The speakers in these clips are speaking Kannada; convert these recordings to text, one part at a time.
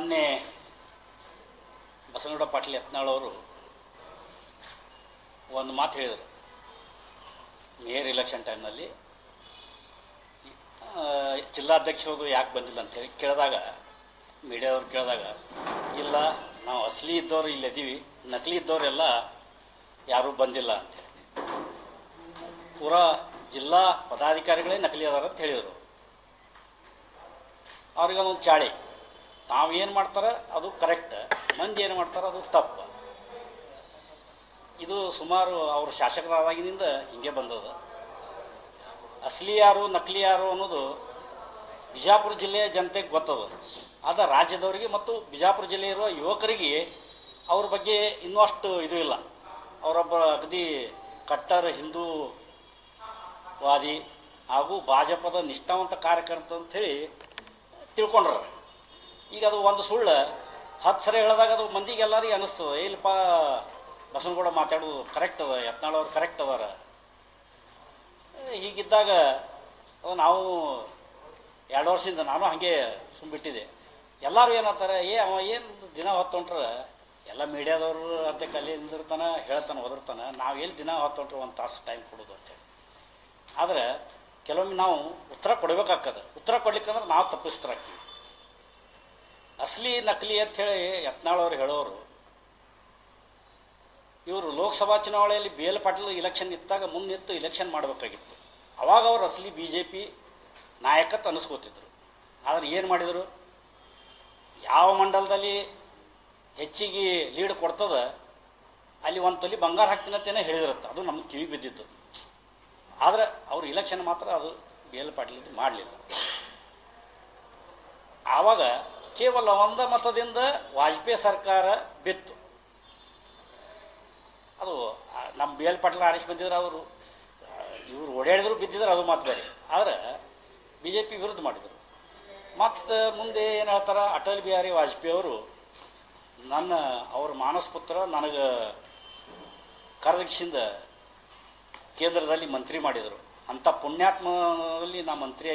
ಮೊನ್ನೆ ಬಸವನಗೌಡ ಪಾಟೀಲ್ ಯತ್ನಾಳವರು ಒಂದು ಮಾತು ಹೇಳಿದರು. ಮೇಯರ್ ಎಲೆಕ್ಷನ್ ಟೈಮ್ನಲ್ಲಿ ಜಿಲ್ಲಾಧ್ಯಕ್ಷರದು ಯಾಕೆ ಬಂದಿಲ್ಲ ಅಂತೇಳಿ ಕೇಳಿದಾಗ, ಮೀಡಿಯಾದವ್ರು ಕೇಳಿದಾಗ, ಇಲ್ಲ, ನಾವು ಅಸಲಿ ಇದ್ದವರು ಇಲ್ಲಿ ಇದ್ದೀವಿ ನಕಲಿ ಇದ್ದವರೆಲ್ಲ ಯಾರೂ ಬಂದಿಲ್ಲ ಅಂತೇಳಿ ಪೂರಾ ಜಿಲ್ಲಾ ಪದಾಧಿಕಾರಿಗಳೇ ನಕಲಿ ಅದಾರ ಅಂತ ಹೇಳಿದರು. ಅವ್ರಿಗೆ ಅದೊಂದು ಚಾಳಿ. ತಾವು ಏನು ಮಾಡ್ತಾರೆ? ಅದು ಕರೆಕ್ಟ್ ಮಂದಿ ಏನು ಮಾಡ್ತಾರೆ? ಅದು ತಪ್ಪು. ಇದು ಸುಮಾರು ಅವರು ಶಾಸಕರಾದಾಗಿನಿಂದ ಹಿಂಗೆ ಬಂದದ. ಅಸಲಿ ಯಾರು, ನಕಲಿ ಯಾರು ಅನ್ನೋದು ಬಿಜಾಪುರ ಜಿಲ್ಲೆಯ ಜನತೆಗೆ ಗೊತ್ತದ. ಆದ ರಾಜ್ಯದವರಿಗೆ ಮತ್ತು ಬಿಜಾಪುರ ಜಿಲ್ಲೆ ಇರುವ ಯುವಕರಿಗೆ ಅವ್ರ ಬಗ್ಗೆ ಇನ್ನೂ ಅಷ್ಟು ಇದು ಇಲ್ಲ. ಅವರೊಬ್ಬ ಅಗದಿ ಕಟ್ಟರ್ ಹಿಂದೂ ವಾದಿ ಹಾಗೂ ಭಾಜಪದ ನಿಷ್ಠಾವಂತ ಕಾರ್ಯಕರ್ತ ಅಂಥೇಳಿ ತಿಳ್ಕೊಂಡ್ರ. ಈಗ ಅದು ಒಂದು ಸುಳ್ಳು. ಹತ್ತು ಸರಿ ಹೇಳಿದಾಗ ಅದು ಮಂದಿಗೆ ಅನ್ನಿಸ್ತದೆ. ಇಲ್ಲಪ್ಪ ಬಸವನಗೌಡ ಮಾತಾಡೋದು ಕರೆಕ್ಟ್ ಅದ ಯತ್ನಾಳವ್ರು ಕರೆಕ್ಟ್ ಅದಾರ. ಹೀಗಿದ್ದಾಗ ಅದು ನಾವು ಎರಡು ವರ್ಷದಿಂದ ನಾನು ಹಾಗೆ ಸುಮ್ಬಿಟ್ಟಿದೆ ಎಲ್ಲರೂ ಏನಂತಾರೆ ಏ, ಅವ ಏನು ದಿನ ಹೊತ್ತೊಂಟ್ರೆ? ಎಲ್ಲ ಮೀಡಿಯಾದವರು ಅಂತ ಕಲಿ ನಿಂದಿರ್ತಾನೆ, ಹೇಳ್ತಾನೆ, ಒದರ್ತಾನೆ. ನಾವು ಎಲ್ಲಿ ದಿನ ಹೊತ್ತೊಂಟ್ರೆ? ಒಂದು ತಾಸು ಟೈಮ್ ಕೊಡೋದು ಅಂತೇಳಿ ಆದರೆ ಕೆಲವೊಮ್ಮೆ ನಾವು ಉತ್ತರ ಕೊಡಬೇಕಾಗ್ತದೆ. ಉತ್ತರ ಕೊಡ್ಲಿಕ್ಕಂದ್ರೆ ನಾವು ತಪ್ಪಿಸ್ತರಾಗ್ತೀವಿ. ಅಸಲಿ ನಕಲಿ ಅಂಥೇಳಿ ಯತ್ನಾಳವ್ರು ಹೇಳೋರು. ಇವರು ಲೋಕಸಭಾ ಚುನಾವಣೆಯಲ್ಲಿ ಬಿ ಎಲ್ ಪಾಟೀಲ್ ಇಲೆಕ್ಷನ್ ಇತ್ತಾಗ ಮುನ್ನಿತ್ತು ಇಲೆಕ್ಷನ್ ಮಾಡಬೇಕಾಗಿತ್ತು. ಅವಾಗ ಅವರು ಅಸಲಿ ಬಿ ಜೆ ಪಿ ನಾಯಕತ್ ಅನಿಸ್ಕೋತಿದ್ರು. ಆದರೆ ಏನು ಮಾಡಿದರು? ಯಾವ ಮಂಡಲದಲ್ಲಿ ಹೆಚ್ಚಿಗೆ ಲೀಡ್ ಕೊಡ್ತದ, ಅಲ್ಲಿ ಒಂದು ತೊಲಿ ಬಂಗಾರ ಹಾಕ್ತೀನಂತೇನೆ ಹೇಳಿದಿರುತ್ತೆ. ಅದು ನಮ್ಮ ಕಿವಿ ಬಿದ್ದಿತ್ತು. ಆದರೆ ಅವರು ಇಲೆಕ್ಷನ್ ಮಾತ್ರ ಅದು ಬಿ ಎಲ್ ಪಾಟೀಲ್ ಮಾಡಲಿಲ್ಲ. ಆವಾಗ ಕೇವಲ ಒಂದ ಮತದಿಂದ ವಾಜಪೇಯಿ ಸರ್ಕಾರ ಬಿತ್ತು. ಅದು ನಮ್ಮ ಬಿ ಎಲ್ ಪಾಟೀಲ್ ಆರಿಸಿ ಬಂದಿದ್ರು ಅವರು ಇವರು ಓಡಾಡಿದ್ರು, ಬಿದ್ದಿದ್ರು, ಅದು ಮಾತು ಬೇರೆ. ಆದರೆ ಬಿ ಜೆ ಪಿ ವಿರುದ್ಧ ಮಾಡಿದರು. ಮತ್ತು ಮುಂದೆ ಏನು ಹೇಳ್ತಾರೆ, ಅಟಲ್ ಬಿಹಾರಿ ವಾಜಪೇಯಿ ಅವರು, ನನ್ನ, ಅವ್ರ ಮಾನಸ ಪುತ್ರ ನನಗೆ ಕರೆದಕ್ಷಿಂದ ಕೇಂದ್ರದಲ್ಲಿ ಮಂತ್ರಿ ಮಾಡಿದರು. ಅಂಥ ಪುಣ್ಯಾತ್ಮದಲ್ಲಿ ನಾ ಮಂತ್ರಿ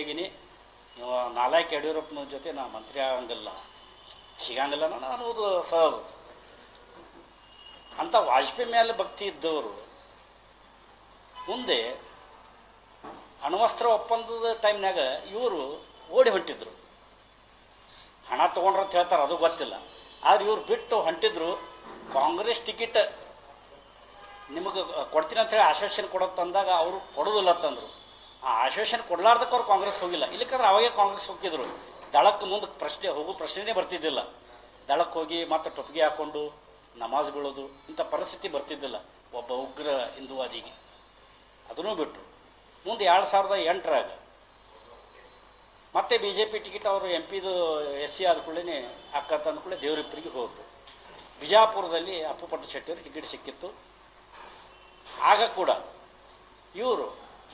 ನಾಲಾಯಕ್ ಯಡಿಯೂರಪ್ಪನ ಜೊತೆ ನಾ ಮಂತ್ರಿ ಆಗಂಗಿಲ್ಲ. ಸಿಗಂಗಿಲ್ಲ ನಾನು ಅನ್ನೋದು ಸಹಜ. ಅಂಥ ವಾಜಪೇಯಿ ಮೇಲೆ ಭಕ್ತಿ ಇದ್ದವರು ಮುಂದೆ ಅಣ್ವಸ್ತ್ರ ಒಪ್ಪಂದದ ಟೈಮ್ನಾಗ ಇವರು ಓಡಿ ಹೊಂಟಿದ್ರು. ಹಣ ಅಂತ ಹೇಳ್ತಾರೆ, ಅದು ಗೊತ್ತಿಲ್ಲ. ಆದ್ರೆ ಇವ್ರು ಬಿಟ್ಟು ಹೊಂಟಿದ್ರು, ಕಾಂಗ್ರೆಸ್ ಟಿಕೆಟ್ ನಿಮಗೆ ಕೊಡ್ತೀನಿ ಅಂತೇಳಿ ಆಶ್ವಾಸನೆ ಕೊಡೋದು ತಂದಾಗ ಅವರು ಕೊಡೋದಿಲ್ಲ ಅಂತಂದ್ರು ಆ ಆಶ್ವಾಸನೆ ಕೊಡ್ಲಾರ್ದಕ್ಕೆ ಅವ್ರು ಕಾಂಗ್ರೆಸ್ ಹೋಗಿಲ್ಲ. ಇಲ್ಲಕ್ಕಂದ್ರೆ ಅವಾಗೇ ಕಾಂಗ್ರೆಸ್ ಹೋಗಿದ್ರು ದಳಕ್ಕೆ ಮುಂದೆ ಪ್ರಶ್ನೆ, ಹೋಗೋ ಪ್ರಶ್ನೆನೇ ಬರ್ತಿದ್ದಿಲ್ಲ. ದಳಕ್ಕೆ ಹೋಗಿ ಮತ್ತೆ ಟೊಪ್ಪಿಗೆ ಹಾಕ್ಕೊಂಡು ನಮಾಜ್ ಬೀಳೋದು, ಇಂಥ ಪರಿಸ್ಥಿತಿ ಬರ್ತಿದ್ದಿಲ್ಲ. ಒಬ್ಬ ಉಗ್ರ ಹಿಂದೂವಾದಿಗೆ ಅದನ್ನೂ ಬಿಟ್ಟರು ಮುಂದೆ ಎರಡು ಸಾವಿರದ ಎಂಟರಾಗ ಮತ್ತೆ ಬಿ ಜೆ ಪಿ ಟಿಕೆಟ್ ಅವರು ಎಂ ಪಿದು ಎಸ್ ಸಿ ಆದ ಕೂಡಲೇ ಅಕ್ಕ ತಂದ ಕೂಡಲೇ ದೇವರಿಪ್ಪರಿಗೆ ಹೋದರು. ಬಿಜಾಪುರದಲ್ಲಿ ಅಪ್ಪು ಪಟ್ಟು ಟಿಕೆಟ್ ಸಿಕ್ಕಿತ್ತು. ಆಗ ಕೂಡ ಇವರು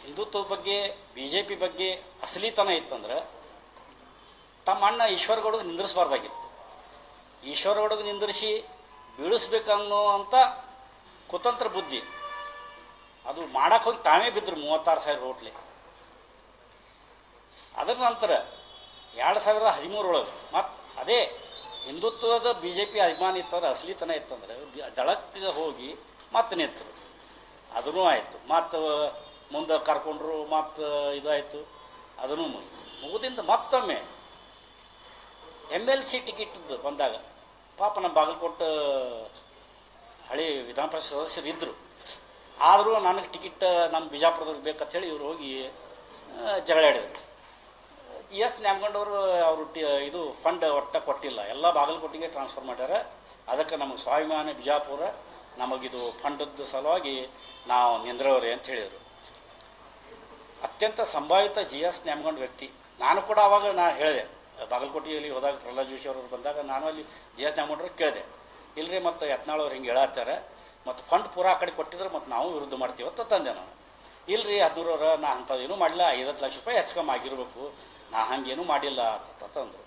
ಹಿಂದುತ್ವದ ಬಗ್ಗೆ ಬಿ ಜೆ ಪಿ ಬಗ್ಗೆ ಅಸಲಿತನ ಇತ್ತಂದ್ರೆ ತಮ್ಮ ಅಣ್ಣ ಈಶ್ವರಗೌಡಗೆ ನಿಂದಿರಿಸಬಾರ್ದಾಗಿತ್ತು. ಈಶ್ವರಗೌಡಗೆ ನಿಂದಿರಿಸಿ ಬೀಳಿಸ್ಬೇಕನ್ನೋ ಅಂತ ಕುತಂತ್ರ ಬುದ್ಧಿ. ಅದು ಮಾಡಕ್ಕೆ ಹೋಗಿ ತಾವೇ ಬಿದ್ದರು ಮೂವತ್ತಾರು ಸಾವಿರ ರೋಟ್ಲಿ ಅದರ ನಂತರ ಎರಡು ಸಾವಿರದ ಹದಿಮೂರೊಳಗೆ ಮತ್ತು ಅದೇ ಹಿಂದುತ್ವದ ಬಿ ಜೆ ಪಿ ಅಭಿಮಾನ ಇತ್ತಂದ್ರೆ ಅಸಲಿತನ ಇತ್ತಂದ್ರೆ ದಳಕ್ಕೆ ಹೋಗಿ ಮತ್ತೆ ನಿಂತರು. ಅದೂ ಆಯಿತು. ಮತ್ತು ಮುಂದೆ ಕರ್ಕೊಂಡ್ರು ಮತ್ತು ಇದಾಯಿತು. ಅದನ್ನು ಮುಗಿತು. ಮುಗಿದಿಂದ ಮತ್ತೊಮ್ಮೆ ಎಂ ಎಲ್ ಸಿ ಟಿಕೆಟ್ ಬಂದಾಗ ಪಾಪ ನಮ್ಮ ಬಾಗಲಕೋಟೆ ಹಳೆ ವಿಧಾನ ಪರಿಷತ್ ಸದಸ್ಯರು ಇದ್ದರು ಆದರೂ ನನಗೆ ಟಿಕೆಟ್ ನಮ್ಮ ಬಿಜಾಪುರದವ್ರಿಗೆ ಹೇಳಿ ಇವ್ರು ಹೋಗಿ ಜಗಳ ಎಸ್ ನ್ಯಾಮ್ಗಂಡವರು ಅವರು ಟಿ, ಇದು ಫಂಡ್ ಒಟ್ಟ ಕೊಟ್ಟಿಲ್ಲ. ಎಲ್ಲ ಬಾಗಲಕೋಟೆಗೆ ಟ್ರಾನ್ಸ್ಫರ್ ಮಾಡ್ಯಾರ. ಅದಕ್ಕೆ ನಮಗೆ ಸ್ವಾಭಿಮಾನ ಬಿಜಾಪುರ, ನಮಗಿದು ಫಂಡದ್ದು ಸಲುವಾಗಿ ನಾವು ನಿಂದ್ರವ್ರೆ ಅಂತ ಹೇಳಿದರು. ಅತ್ಯಂತ ಸಂಭಾವಿತ ಜಿ ಎಸ್ ನ್ಯಾಮಗಂಡ್ ವ್ಯಕ್ತಿ. ನಾನು ಕೂಡ ಅವಾಗ ನಾನು ಹೇಳಿದೆ. ಬಾಗಲಕೋಟೆಯಲ್ಲಿ ಹೋದಾಗ ಪ್ರಹ್ಲಾದ್ ಜೋಶಿ ಅವರು ಬಂದಾಗ ನಾನು ಅಲ್ಲಿ ಜಿ ಎಸ್ ನ್ಯಾಮಗಂಡ್ರಿಗೆ ಕೇಳಿದೆ. ಇಲ್ಲರಿ ಮತ್ತು ಯತ್ನಾಳ್ ಅವ್ರು ಹಿಂಗೆ ಹೇಳತ್ತಾರೆ. ಮತ್ತು ಫಂಡ್ ಪೂರ ಆ ಕಡೆ ಕೊಟ್ಟಿದ್ರೆ ಮತ್ತು ನಾವು ವಿರುದ್ಧ ಮಾಡ್ತೀವಿ ಅಂತ ತಂದೆ ನಾನು. ಇಲ್ರಿ ಹದಿನೂರವ್ರ ನಾ ಅಂಥದ್ದೇನೂ ಮಾಡಿಲ್ಲ ಐವತ್ತು ಲಕ್ಷ ರೂಪಾಯಿ ಹೆಚ್ಚು ಕಮ್ಮಿ ಆಗಿರ್ಬೇಕು. ನಾ ಹಾಗೇನೂ ಮಾಡಿಲ್ಲ ಅಂತ ತಂದರು.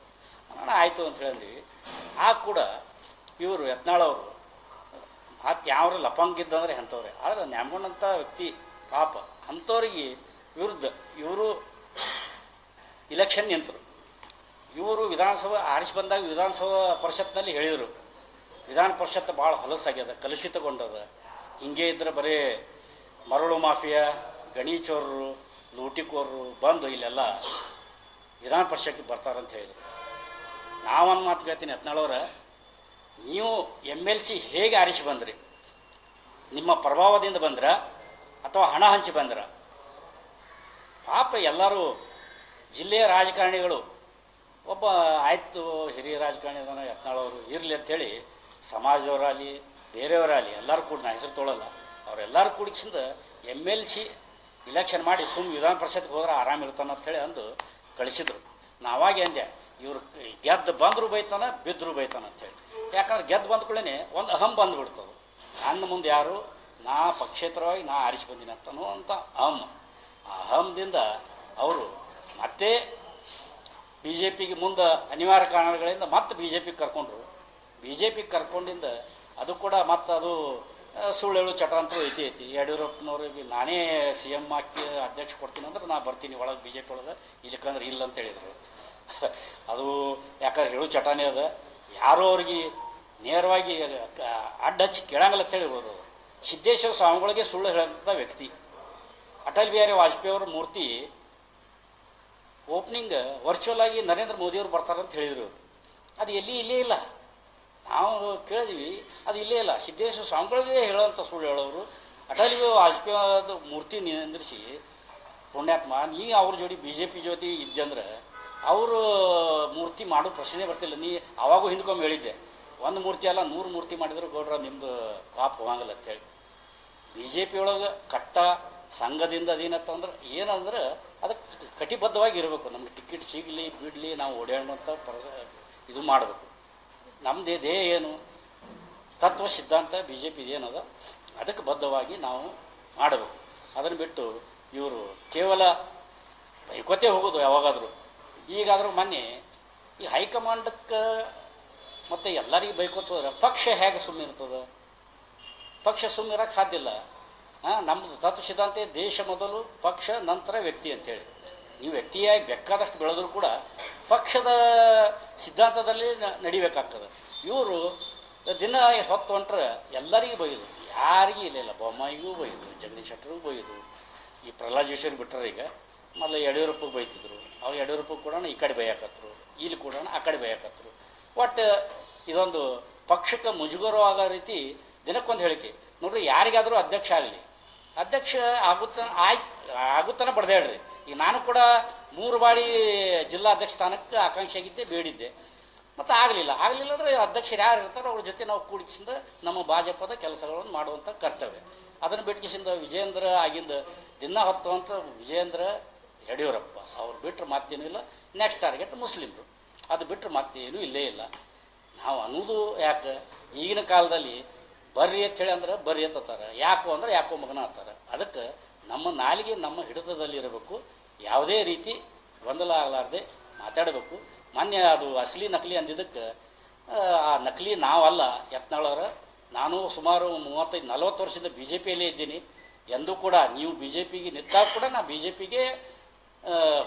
ನಾನು ಆಯಿತು ಅಂತ ಹೇಳಿದ್ವಿ. ಆ ಕೂಡ ಇವರು ಯತ್ನಾಳವರು ಮತ್ತು ಯಾವ್ರು ಲಪಂಗಿದ್ದಂದ್ರೆ ಅಂಥವ್ರೆ ಆದರೆ ನ್ಯಾಮಗೊಂಡಂಥ ವ್ಯಕ್ತಿ ಪಾಪ. ಅಂಥವ್ರಿಗೆ ವಿರುದ್ಧ ಇವರು ಇಲೆಕ್ಷನ್ ನಿಂತರು. ಇವರು ವಿಧಾನಸಭೆ ಆರಿಸಿ ಬಂದಾಗ ವಿಧಾನಸಭಾ ಪರಿಷತ್ನಲ್ಲಿ ಹೇಳಿದರು. ವಿಧಾನ ಪರಿಷತ್ ಭಾಳ ಹೊಲಸಾಗ್ಯದ, ಕಲುಷಿತಗೊಂಡದ. ಹಿಂಗೆ ಇದ್ರೆ ಬರೀ ಮರಳು ಮಾಫಿಯಾ ಗಣಿ ಚೋರರು ಲೂಟಿಕೋರರು ಬಂದು ಇಲ್ಲೆಲ್ಲ ವಿಧಾನ ಪರಿಷತ್ಗೆ ಬರ್ತಾರಂತ ಹೇಳಿದರು. ನಾವೊಂದು ಮಾತು ಕೇಳ್ತೀನಿ ಹತ್ನಾಳವ್ರ ನೀವು ಎಂ ಎಲ್ ಸಿ ಹೇಗೆ ಆರಿಸಿ ಬಂದ್ರಿ? ನಿಮ್ಮ ಪ್ರಭಾವದಿಂದ ಬಂದ್ರ ಅಥವಾ ಹಣ ಹಂಚಿ ಬಂದ್ರ? ಪಾಪ ಎಲ್ಲರೂ ಜಿಲ್ಲೆಯ ರಾಜಕಾರಣಿಗಳು, ಒಬ್ಬ ಆಯ್ತು ಹಿರಿಯ ರಾಜಕಾರಣಿ ಅದನ್ನು ಯತ್ನಾಳವರು ಇರಲಿ ಅಂಥೇಳಿ ಸಮಾಜದವರಾಗಲಿ, ಬೇರೆಯವರಾಗಲಿ ಎಲ್ಲರೂ ಕೂಡ, ನಾ ಹೆಸರು ತೊಳಲ್ಲ, ಅವರೆಲ್ಲರೂ ಕೂಡಿಸಿಂದ ಎಂ ಎಲ್ ಸಿ ಇಲೆಕ್ಷನ್ ಮಾಡಿ ಸುಮ್ಮ ವಿಧಾನ ಪರಿಷತ್ಗೆ ಹೋದ್ರೆ ಆರಾಮ ಹೇಳಿ ಅಂದು ಕಳಿಸಿದ್ರು. ನಾವಾಗೆ ಅಂದೆ, ಇವ್ರು ಗೆದ್ದು ಬಂದರೂ ಬೈತಾನ ಬಿದ್ದರೂ ಬೈತಾನ ಅಂಥೇಳಿ ಯಾಕಂದ್ರೆ ಗೆದ್ದು ಬಂದ ಕೂಡಲೇ ಒಂದು ಅಹಂ ಬಂದುಬಿಡ್ತದೆ. ನನ್ನ ಮುಂದೆ ಯಾರು, ನಾ ಪಕ್ಷೇತರವಾಗಿ ನಾ ಆರಿಸಿ ಬಂದೀನಿ ಅಂತನೋ ಅಂತ ಅಹಂ. ಅಹಂದಿಂದ ಅವರು ಮತ್ತೆ ಬಿ ಜೆ ಪಿಗೆ ಮುಂದೆ ಅನಿವಾರ್ಯ ಕಾರಣಗಳಿಂದ ಮತ್ತೆ ಬಿ ಜೆ ಪಿಗೆ ಕರ್ಕೊಂಡ್ರು. ಬಿ ಜೆ ಪಿಗೆ ಕರ್ಕೊಂಡಿಂದ ಅದು ಕೂಡ ಮತ್ತು ಅದು ಸುಳ್ಳು ಹೇಳು ಚಟ ಅಂತೂ ಐತಿ ಐತಿ. ಯಡಿಯೂರಪ್ಪನವ್ರಿಗೆ ನಾನೇ ಸಿ ಎಂ ಹಾಕಿ ಅಧ್ಯಕ್ಷ ಕೊಡ್ತೀನಿ ಅಂದ್ರೆ ನಾ ಬರ್ತೀನಿ ಒಳಗೆ ಬಿ ಜೆ ಪಿ ಒಳಗೆ. ಇಲ್ಲಕ್ಕಂದ್ರೆ ಇಲ್ಲ ಅಂತ ಹೇಳಿದರು. ಅದು ಯಾಕಂದ್ರೆ ಹೇಳು ಚಟನೇ ಅದ. ಯಾರೋ ಅವ್ರಿಗೆ ನೇರವಾಗಿ ಅಡ್ಡ ಹಚ್ಚಿ ಕೇಳಂಗಿಲ್ಲ ಅಂತ ಹೇಳಿರ್ಬೋದು ಸಿದ್ದೇಶ್ವರ ಸ್ವಾಮಿಗಳಿಗೆ ಸುಳ್ಳು ಹೇಳಂಥ ವ್ಯಕ್ತಿ. ಅಟಲ್ ಬಿಹಾರಿ ವಾಜಪೇಯಿ ಅವರ ಮೂರ್ತಿ ಓಪನಿಂಗ್ ವರ್ಚುವಲ್ ಆಗಿ ನರೇಂದ್ರ ಮೋದಿಯವರು ಬರ್ತಾರಂತ ಹೇಳಿದರು. ಅದು ಎಲ್ಲಿ ಇಲ್ಲೇ ಇಲ್ಲ. ನಾವು ಕೇಳಿದ್ವಿ, ಅದು ಇಲ್ಲೇ ಇಲ್ಲ. ಸಿದ್ದೇಶ್ವರ ಸ್ವಾಮಿಗಳಿಗೆ ಹೇಳೋಂಥ ಸುಳ್ಳು ಹೇಳೋರು. ಅಟಲ್ ಬಿಹಾರಿ ವಾಜಪೇಯಿ ಮೂರ್ತಿ ನಿಂದ್ರಿಸಿ ಪುಣ್ಯಾತ್ಮ, ನೀ ಅವ್ರ ಜೋಡಿ ಬಿ ಜೆ ಪಿ ಜೊತೆ ಇದ್ದಂದ್ರೆ ಅವರು ಮೂರ್ತಿ ಮಾಡೋ ಪ್ರಶ್ನೆ ಬರ್ತಿಲ್ಲ. ನೀ ಅವಾಗೂ ಹಿಂದ್ಕೊಂಬ ಹೇಳಿದ್ದೆ. ಒಂದು ಮೂರ್ತಿ ಅಲ್ಲ, ನೂರು ಮೂರ್ತಿ ಮಾಡಿದ್ರು ಗೌಡ್ರ ನಿಮ್ಮದು ಪಾಪ ಹೋಗಂಗಿಲ್ಲ ಅಂತೇಳಿ ಬಿ ಜೆ ಪಿ ಒಳಗೆ ಕಟ್ಟ ಸಂಘದಿಂದ ಅದೇನತ್ತಂದ್ರೆ ಏನಂದ್ರೆ ಅದಕ್ಕೆ ಕಟಿಬದ್ಧವಾಗಿ ಇರಬೇಕು ನಮ್ಗೆ ಟಿಕೆಟ್ ಸಿಗಲಿ, ಬಿಡಲಿ, ನಾವು ಓಡಾಡುವಂಥ ಪರ ಇದು ಮಾಡಬೇಕು. ನಮ್ಮದೇ ದೇಹ ಏನು? ತತ್ವ, ಸಿದ್ಧಾಂತ ಬಿ ಜೆ ಪಿದು ಏನದ? ಅದಕ್ಕೆ ಬದ್ಧವಾಗಿ ನಾವು ಮಾಡಬೇಕು. ಅದನ್ನು ಬಿಟ್ಟು ಇವರು ಕೇವಲ ಬೈಕೋತೆ ಹೋಗೋದು ಯಾವಾಗಾದರೂ. ಈಗಾದರೂ ಮೊನ್ನೆ ಈ ಹೈಕಮಾಂಡಕ್ಕೆ ಮತ್ತು ಎಲ್ಲರಿಗೂ ಬೈಕೋತ ಹೋದ್ರೆ ಪಕ್ಷ ಹೇಗೆ ಸುಮ್ಮನೆ ಇರ್ತದೆ ಪಕ್ಷ ಸುಮ್ಮನೆ ಇರೋಕ್ಕೆ ಸಾಧ್ಯ ಇಲ್ಲ. ನಮ್ಮದು ತತ್ವ ಸಿದ್ಧಾಂತ ದೇಶ ಮೊದಲು, ಪಕ್ಷ, ನಂತರ ವ್ಯಕ್ತಿ ಅಂತೇಳಿ. ನೀವು ವ್ಯಕ್ತಿಯಾಗಿ ಬೇಕಾದಷ್ಟು ಬೆಳೆದರೂ ಕೂಡ ಪಕ್ಷದ ಸಿದ್ಧಾಂತದಲ್ಲಿ ನಡಿಬೇಕಾಗ್ತದೆ. ಇವರು ದಿನ ಹೊತ್ತು ಹೊಂಟ್ರೆ ಎಲ್ಲರಿಗೂ ಬೈಯೋದು. ಯಾರಿಗೂ ಇಲ್ಲ ಬೊಮ್ಮಾಯಿಗೂ ಬೈಯೋದು, ಜಗದೀಶ್ ಶೆಟ್ಟರಿಗೂ ಬೈಯೋದು. ಈ ಪ್ರಹ್ಲಾದ್ ಜೋಶಿಯವ್ರು ಬಿಟ್ಟರೆ ಈಗ ಮೊದಲು ಯಡಿಯೂರಪ್ಪಗೆ ಬೈತಿದ್ರು. ಅವ್ರು ಯಡಿಯೂರಪ್ಪಗೆ ಕೂಡ ಈ ಕಡೆ ಬೈಯಕತ್ರು. ಇಲ್ಲಿ ಕೂಡ ಆ ಕಡೆ ಬೈಯಾಕತ್ರು. ಒಟ್ಟು ಇದೊಂದು ಪಕ್ಷಕ್ಕೆ ಮುಜುಗರವಾಗೋ ರೀತಿ ದಿನಕ್ಕೊಂದು ಹೇಳಿಕೆ. ನೋಡ್ರಿ, ಯಾರಿಗಾದರೂ ಅಧ್ಯಕ್ಷ ಆಗಲಿ ಅಧ್ಯಕ್ಷ ಆಗುತ್ತ ಆಯ್ತು ಆಗುತ್ತಾನೆ ಬಡ್ದೇಳ್ರಿ ಈಗ ನಾನು ಕೂಡ ಮೂರು ಬಾರಿ ಜಿಲ್ಲಾ ಅಧ್ಯಕ್ಷ ಸ್ಥಾನಕ್ಕೆ ಆಕಾಂಕ್ಷಿ ಆಗಿದ್ದೆ, ಬೇಡಿದ್ದೆ. ಮತ್ತು ಆಗಲಿಲ್ಲ. ಆಗಲಿಲ್ಲ ಅಂದರೆ ಅಧ್ಯಕ್ಷರು ಯಾರು ಇರ್ತಾರೋ ಅವ್ರ ಜೊತೆ ನಾವು ಕೂಡಿಸಿಂದ ನಮ್ಮ ಭಾಜಪದ ಕೆಲಸಗಳನ್ನು ಮಾಡುವಂಥ ಕರ್ತವ್ಯ. ಅದನ್ನು ಬಿಟ್ಕಿಸಿಂದ ವಿಜೇಂದ್ರ ಆಗಿಂದ ದಿನ ಹೊತ್ತುವಂಥ ವಿಜೇಂದ್ರ ಯಡಿಯೂರಪ್ಪ, ಅವ್ರು ಬಿಟ್ಟರೆ ಮತ್ತೇನೂ ಇಲ್ಲ. ನೆಕ್ಸ್ಟ್ ಟಾರ್ಗೆಟ್ ಮುಸ್ಲಿಮರು. ಅದು ಬಿಟ್ಟರೆ ಮತ್ತೇನೂ ಇಲ್ಲೇ ಇಲ್ಲ. ನಾವು ಅನ್ನೋದು ಯಾಕೆ? ಈಗಿನ ಕಾಲದಲ್ಲಿ ಬರ್ರಿ ಅಂತ ಹೇಳಿ ಅಂದ್ರೆ ಬರ್ರಿ ಅಂತಾರೆ. ಯಾಕೋ ಅಂದ್ರೆ ಯಾಕೋ ಮಗನ ಅಂತಾರೆ. ಅದಕ್ಕೆ ನಮ್ಮ ನಾಲಿಗೆ ನಮ್ಮ ಹಿಡಿತದಲ್ಲಿ ಇರಬೇಕು. ಯಾವುದೇ ರೀತಿ ಗೊಂದಲ ಆಗಲಾರ್ದೆ ಮಾತಾಡಬೇಕು. ಮೊನ್ನೆ ಅದು ಅಸಲಿ ನಕಲಿ ಅಂದಿದ್ದಕ್ಕೆ ಆ, ನಕಲಿ ನಾವಲ್ಲ ಯತ್ನಾಳವರ ನಾನು ಸುಮಾರು ಮೂವತ್ತೈದು ನಲವತ್ತು ವರ್ಷದಿಂದ ಬಿ ಜೆ ಪಿಯಲ್ಲೇ ಇದ್ದೀನಿ. ಎಂದೂ ಕೂಡ ನೀವು ಬಿ ಜೆ ಪಿಗೆ ನಿಂತಾಗ ಕೂಡ ನಾನು ಬಿ ಜೆ ಪಿಗೆ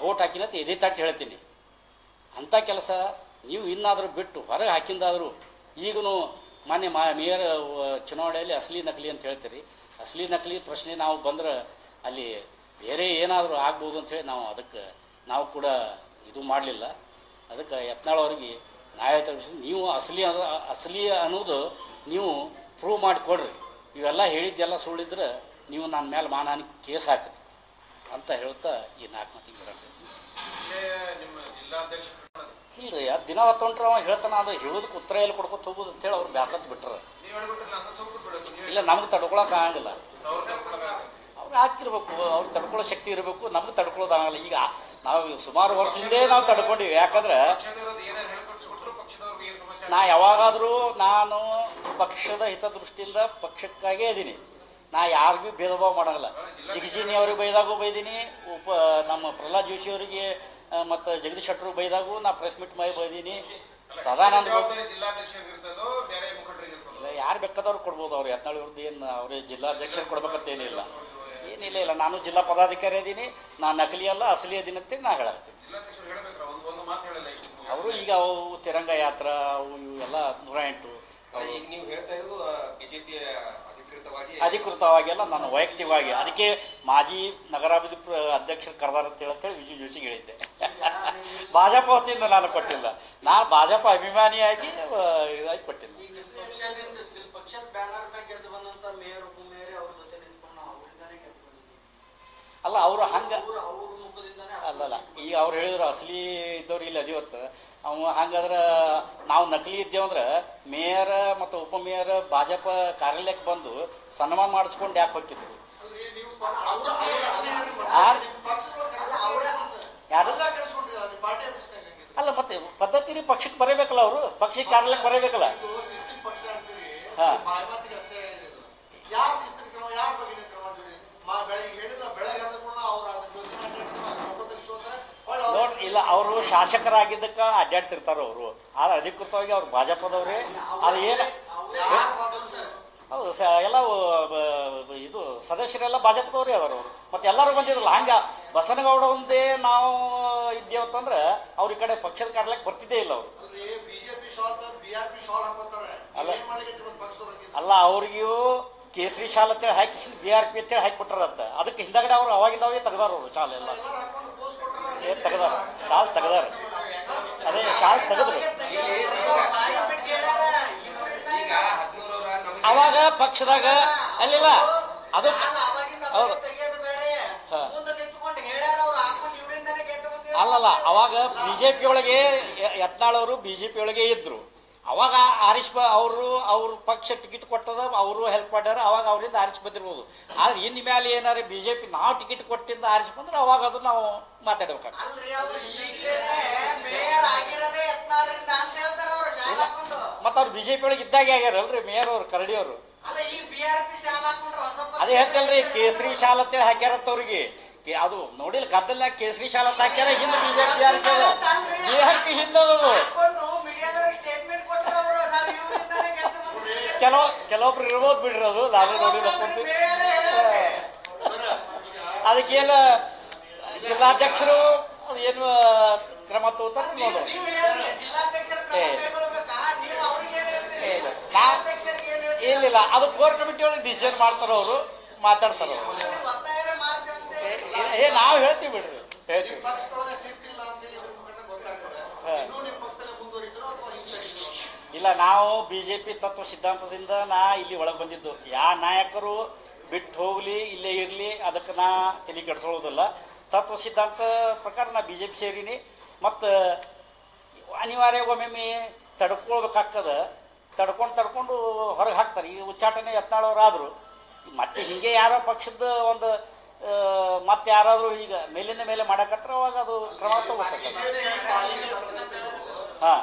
ಹೋಟ್ ಹಾಕಿನಂತ ಎದೆ ತಟ್ಟು ಹೇಳ್ತೀನಿ. ಅಂಥ ಕೆಲಸ ನೀವು ಇನ್ನಾದರೂ ಬಿಟ್ಟು ಹೊರಗೆ ಹಾಕಿಂದಾದರೂ ಈಗಲೂ ಮಾನ್ಯ ಮಾ, ಮೇಯರ್ ಚುನಾವಣೆಯಲ್ಲಿ ಅಸಲಿ ನಕಲಿ ಅಂತ ಹೇಳ್ತೀರಿ. ಅಸಲಿ ನಕಲಿ ಪ್ರಶ್ನೆ ನಾವು ಬಂದ್ರೆ ಅಲ್ಲಿ ಬೇರೆ ಏನಾದರೂ ಆಗ್ಬೋದು ಹೇಳಿ ನಾವು ಅದಕ್ಕೆ, ನಾವು ಕೂಡ ಇದು ಮಾಡಲಿಲ್ಲ. ಅದಕ್ಕೆ ಯತ್ನಾಳ್ ಅವ್ರಿಗೆ ನೀವು ಅಸಲಿ ಅದ, ಅಸಲಿ ಅನ್ನೋದು ನೀವು ಪ್ರೂವ್ ಮಾಡಿಕೊಡ್ರಿ. ಇವೆಲ್ಲ ಹೇಳಿದ್ದೆಲ್ಲ ಸುಳ್ಳಿದ್ರೆ ನೀವು ನನ್ನ ಮೇಲೆ ಮಾನಹಾನಿ ಕೇಸ್ ಹಾಕ್ರಿ ಅಂತ ಹೇಳ್ತಾ ಈ ನಾಲ್ಕು ಮಾತಿಗೆ ಬರೋಣ. ಇಲ್ಲೇ ಯಾ ದಿನ ಹೊತ್ತೊಂಟ್ರೆ ಅವ ಹೇಳ್ತಾನ ಅದು ಹೇಳೋದಕ್ಕೆ ಉತ್ತರ ಎಲ್ಲಿ ಕೊಡ್ಕೊತ ಹೋಗೋದು ಅಂತೇಳಿ ಅವ್ರು ಬ್ಯಾಸತ್ ಬಿಟ್ರ. ಇಲ್ಲ ನಮ್ಗೆ ತಡ್ಕೊಳಕ್ ಆಗಂಗಿಲ್ಲ. ಅವ್ರು ಹಾಕಿರ್ಬೇಕು ಅವ್ರು ತಡ್ಕೊಳ್ಳೋ ಶಕ್ತಿ ಇರಬೇಕು ನಮ್ಗೆ ತಡ್ಕೊಳ್ಳೋದಾಗಲ್ಲ ಈಗ ನಾವು ಸುಮಾರು ವರ್ಷದಿಂದೇ ನಾವು ತಡ್ಕೊಂಡಿವಿ. ಯಾಕಂದ್ರೆ ನಾ ಯಾವಾಗಾದರೂ ನಾನು ಪಕ್ಷದ ಹಿತದೃಷ್ಟಿಯಿಂದ ಪಕ್ಷಕ್ಕಾಗೇ ಇದ್ದೀನಿ. ನಾ ಯಾರಿಗೂ ಭೇದ ಭಾವ ಮಾಡಂಗಿಲ್ಲ ಜಿಗಜಿನಿ ಅವ್ರಿಗೆ ಬೈದಾಗೂ ಬೈದೀನಿ ಉಪ ನಮ್ಮ ಪ್ರಹ್ಲಾದ್ ಜೋಶಿ ಅವರಿಗೆ ಮತ್ತು ಜಗದೀಶ್ ಶೆಟ್ಟರು ಬೈದಾಗೂ ನಾ ಪ್ರೆಸ್ ಮೀಟ್ ಮಾಡಿ ಬೈದೀನಿ. ಸದಾನಂದ ಯಾರು ಬೇಕಾದವ್ರು ಕೊಡ್ಬೋದು ಅವ್ರು. ಯತ್ನಾಳ್ ಅವ್ರದ್ದು ಏನು ಅವ್ರಿಗೆ ಜಿಲ್ಲಾಧ್ಯಕ್ಷರು ಕೊಡ್ಬೇಕಂತ ಏನಿಲ್ಲ. ಏನಿಲ್ಲ ಇಲ್ಲ ನಾನು ಜಿಲ್ಲಾ ಪದಾಧಿಕಾರಿ ಇದ್ದೀನಿ ನಾನು ನಕಲಿ ಅಲ್ಲ ಅಸಲಿ ಅದೀನಿ ಅಂತೇಳಿ ನಾ ಹೇಳತ್ತೀನಿ. ಜಿಲ್ಲಾಧ್ಯಕ್ಷರು ಹೇಳ್ಬೇಕ್ರ? ಒಂದು ಒಂದು ಮಾತು ಹೇಳಲ್ಲ ಅವರು ಈಗ ಅವು ತಿರಂಗ ಯಾತ್ರಾ ಅವು ಇವು ಎಲ್ಲ ನೂರ ಎಂಟು ಈಗ ನೀವು ಹೇಳ್ತಾ ಇರೋದು ಬಿಜೆಪಿ ಅಧಿಕೃತವಾಗಿ ಅಲ್ಲ ನಾನು ವೈಯಕ್ತಿಕವಾಗಿ. ಅದಕ್ಕೆ ಮಾಜಿ ನಗರಾಭಿವೃದ್ಧಿ ಅಧ್ಯಕ್ಷರು ಕರೆದಾರ ಅಂತ ಹೇಳಿ ವಿಜಯ್ ಜೋಶಿಗೆ ಹೇಳಿದ್ದೆ. ಭಾಜಪ ವತಿಯಿಂದ ನಾನು ಕೊಟ್ಟಿಲ್ಲ. ನಾನು ಭಾಜಪ ಅಭಿಮಾನಿಯಾಗಿ ಇದಾಗಿ ಕೊಟ್ಟಿಲ್ಲ. ಅಲ್ಲ ಅವರು ಹಂಗ ಅಲ್ಲಲ್ಲ ಈಗ ಅವ್ರು ಹೇಳಿದ್ರು, ಅಸಲಿ ಇದ್ದವ್ರು ಇಲ್ಲಿ ಅದಿವತ್ತು ಅವ ಹಂಗಾದ್ರೆ ನಾವು ನಕಲಿ ಇದ್ದೇವಂದ್ರೆ ಮೇಯರ್ ಮತ್ತು ಉಪಮೇಯರ್ ಭಾಜಪ ಕಾರ್ಯಾಲಯಕ್ಕೆ ಬಂದು ಸನ್ಮಾನ ಮಾಡಿಸ್ಕೊಂಡು ಯಾಕೆ ಹೋಗ್ತಿದ್ರು? ಯಾರು? ಅಲ್ಲ ಅಲ್ಲ, ಮತ್ತೆ ಪದ್ಧತಿ ಪಕ್ಷಕ್ಕೆ ಬರಬೇಕಲ್ಲ ಅವರು? ಪಕ್ಷಕ್ಕೆ ಕಾರ್ಯಾಲಯಕ್ಕೆ ಬರಬೇಕಲ್ಲ? ಹಾ. ನೋಡ್ ಇಲ್ಲ ಅವರು ಶಾಸಕರಾಗಿದ್ದಕ್ಕೆ ಅಡ್ಡಾಡ್ತಿರ್ತಾರ ಅವರು. ಆದ್ರೆ ಅಧಿಕೃತವಾಗಿ ಅವ್ರು ಭಾಜಪದವ್ರೆ. ಅದು ಏನು ಹೌದು ಸ ಎಲ್ಲ ಇದು ಸದಸ್ಯರೆಲ್ಲ ಭಾಜಪದವರೇ ಅದಾರ ಅವರು. ಮತ್ತೆ ಎಲ್ಲರೂ ಬಂದಿದ್ರಲ್ಲ ಹಂಗ ಬಸನಗೌಡ ಒಂದೇ ನಾವು ಇದ್ದೇವತ್ತಂದ್ರೆ ಅವ್ರ ಈ ಕಡೆ ಪಕ್ಷದ ಕಾರ್ಯಕ್ಕೆ ಬರ್ತಿದ್ದೇ ಇಲ್ಲ ಅವರು. ಅಲ್ಲ. ಅಲ್ಲ ಅವ್ರಿಗೂ ಕೇಸರಿ ಶಾಲ್ ಅಂತೇಳಿ ಹಾಕಿ ಬಿ ಆರ್ ಪಿ ಅಂತೇಳಿ ಹಾಕಿ ಬಿಟ್ಟಾರತ್ತ ಅದಕ್ಕೆ ಹಿಂದಗಡೆ ಅವ್ರು ಅವಾಗಿಂದ ಅವಾಗೆ ತೆಗ್ದಾರ ಅವರು ಶಾಲೆ ಎಲ್ಲ ತೆಗ್ದಾರ. ಶಾಲ್ ತೆಗ್ದಾರ. ಅದೇ ಶಾಲ್ ತೆಗೆದ್ರು. ಅವಾಗ ಪಕ್ಷದಾಗ ಅಲ್ಲಿಲ್ಲ. ಅದು ಹೌದು. ಅಲ್ಲಲ್ಲ, ಅವಾಗ ಬಿಜೆಪಿ ಒಳಗೆ ಯತ್ನಾಳವರು ಬಿ ಜೆ ಪಿ ಒಳಗೆ ಇದ್ರು. ಅವಾಗ ಆರಿಸ್ ಬ ಅವರು ಅವ್ರ ಪಕ್ಷ ಟಿಕೆಟ್ ಕೊಟ್ಟದ ಅವರು ಹೆಲ್ಪ್ ಮಾಡ್ಯಾರ ಅವಾಗ ಅವರಿಂದ ಆರಿಸಿ ಬಂದಿರ್ಬೋದು ಆದ್ರೆ ಇನ್ನು ಮೇಲೆ ಏನಾರ ಬಿ ಜೆ ಪಿ ನಾವು ಟಿಕೆಟ್ ಕೊಟ್ಟಿಂದ ಆರಿಸಿ ಬಂದ್ರೆ ಅವಾಗ ಅದು ನಾವು ಮಾತಾಡ್ಬೇಕಾಗ್ತದೆ ಮತ್ತೆ ಅವ್ರು ಬಿ ಜೆ ಪಿ ಒಳಗೆ ಇದ್ದಾಗೆ ಆಗ್ಯಾರಲ್ರಿ ಮೇಯರ್ ಅವರು ಕರಡಿ ಅವರು ಅಲ್ಲ ಈಗ ಬಿ ಆರ್ ಪಿ ಶಾಲ ಹಾಕೊಂಡ್ರೆ ಅದೇ ಹೇಳ್ತಲ್ರಿ ಕೇಸರಿ ಶಾಲ ಅಂತೇಳಿ ಹಾಕ್ಯಾರತ್ತ ಅವ್ರಿಗೆ ಅದು ನೋಡಿಲ್ಲ ಗದ್ದಲ್ನಾಗ ಕೇಸರಿ ಶಾಲ ಅಂತ ಹಾಕ್ಯಾರ ಹಿಂದೆ ಬಿಜೆಪಿ ಪಿ ಹಿಂದದು ಕೆಲವು ಕೆಲವೊಬ್ರು ಇರ್ಬೋದು ಬಿಡ್ರಿ ಅದು. ನಾನು ನೋಡಿ ಹೇಳ್ಯಾರೆ. ಅದಕ್ಕೇನು ಜಿಲ್ಲಾಧ್ಯಕ್ಷರು ಏನು ಕ್ರಮ ತಗೋತಾರೆ ನೋಡು? ಇಲ್ಲಿಲ್ಲ ಅದು ಕೋರ್ ಕಮಿಟಿ ಒಳಗೆ ಡಿಸಿಷನ್ ಮಾಡ್ತಾರ ಅವರು ಮಾತಾಡ್ತಾರ. ಏ ನಾವು ಹೇಳ್ತೀವಿ ಬಿಡ್ರಿ. ಹೇಳ್ತೀವಿ. ಇಲ್ಲ, ನಾವು ಬಿ ಜೆ ಪಿ ತತ್ವ ಸಿದ್ಧಾಂತದಿಂದ ನಾ ಇಲ್ಲಿ ಒಳಗೆ ಬಂದಿದ್ದು. ಯಾವ ನಾಯಕರು ಬಿಟ್ಟು ಹೋಗಲಿ, ಇಲ್ಲೇ ಇರಲಿ, ಅದಕ್ಕೆ ನಾ ತಲೆ ಕೆಡಿಸೋದಿಲ್ಲ ತತ್ವ ಸಿದ್ಧಾಂತ ಪ್ರಕಾರ ನಾ ಬಿ ಜೆ ಪಿ ಸೇರೀನಿ. ಮತ್ತು ಅನಿವಾರ್ಯ ಒಮ್ಮೊಮ್ಮೆ ತಡ್ಕೊಳ್ಬೇಕಾಗ್ತದ. ತಡ್ಕೊಂಡು ತಡ್ಕೊಂಡು ಹೊರಗೆ ಹಾಕ್ತಾರೆ. ಈ ಉಚ್ಚಾಟನೆ ಎತ್ತಾಳವ್ರು ಆದರು ಮತ್ತೆ ಹೀಗೆ ಯಾರೋ ಪಕ್ಷದ ಒಂದು ಮತ್ತೆ ಯಾರಾದರೂ ಈಗ ಮೇಲಿಂದ ಮೇಲೆ ಮಾಡಕತ್ರ ಅವಾಗ ಅದು ಕ್ರಮ ತಗೋಬೇಕಾಗ್ತದೆ. ಹಾಂ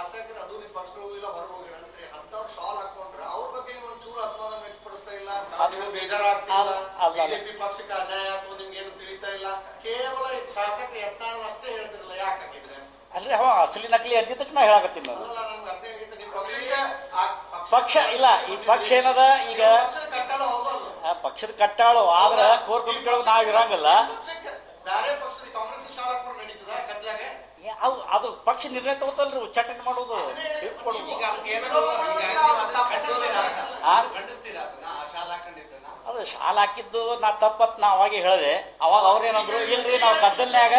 ಶಾಸಕರು ಅದು ನಿಮ್ಮ ಪಕ್ಷದೊಳಗೂ ಇಲ್ಲ ಹೊರಗೆ ಹೋಗಿರಂತ್ರಿ ಅಂತವ್ರು ಶಾಲ್ ಹಾಕೊಂಡ್ರೆ ಅವ್ರ ಬಗ್ಗೆ ನೀವು ಒಂಚೂರು ಅಸಮಾಧಾನ ವ್ಯಕ್ತಪಡಿಸ್ತಾ ಇಲ್ಲ? ನೀವು ಬೇಜಾರಾಗ್ತಿಲ್ಲ. ಬಿಜೆಪಿ ಪಕ್ಷಕ್ಕೆ ಅನ್ಯಾಯ ಅಥವಾ ನಿಮ್ಗೆ ಏನು ತಿಳಿತಾ ಇಲ್ಲ? ಕೇವಲ ಶಾಸಕ ಯತ್ನಾಳದ ಅಷ್ಟೇ ಹೇಳ್ತಿರಲ್ಲ ಯಾಕೆ ಹಾಕಿದ್ರೆ? ಅಲ್ರಿ ಅವ ಅಸಲಿ ನಕಲಿ ಅಂದಿದ್ದಕ್ಕೆ ನಾ ಹೇಳಕತ್ತೀನಿ ನಾನು. ಅಲ್ಲ ನಮ್ಗೆ ಅದೇ ಹೇಳಿದ್ದು ನಿಮ್ಮ ಪಕ್ಷಕ್ಕೆ ಪಕ್ಷ ಇಲ್ಲ ಈ ಪಕ್ಷ ಏನದ? ಈಗ ಪಕ್ಷದ ಹೌದಲ್ಲ ಆ ಪಕ್ಷದ ಕಟ್ಟಾಳು ಆದ್ರ ಕೋರ್ ಕಮಿಟಿ ಒಳಗೆ ನಾವು ಇರಂಗಿಲ್ಲ. ಪಕ್ಷಕ್ಕೆ ಬೇರೆ ಪಕ್ಷದ ಕಾಂಗ್ರೆಸ್ ಶಾಲ್ ಹಾಕೊಂಡು ನಡೀತದ ಕಟ್ಲಾಗೆ ಏ, ಅವು ಅದು ಪಕ್ಷ ನಿರ್ಣಯ ತಗೋತಲ್ರಿ ಉಚ್ಚಾಟನೆ ಮಾಡೋದು. ಕೊಡೋದು ಅದು ಶಾಲ ಹಾಕಿದ್ದು ನಾ ತಪ್ಪತ್ ನಾ ಅವಾಗೆ ಹೇಳಿದೆ. ಅವಾಗ ಅವ್ರೇನಂದ್ರು ಇಲ್ರಿ ನಾವು ಗದ್ದಲ್ನ್ಯಾಗ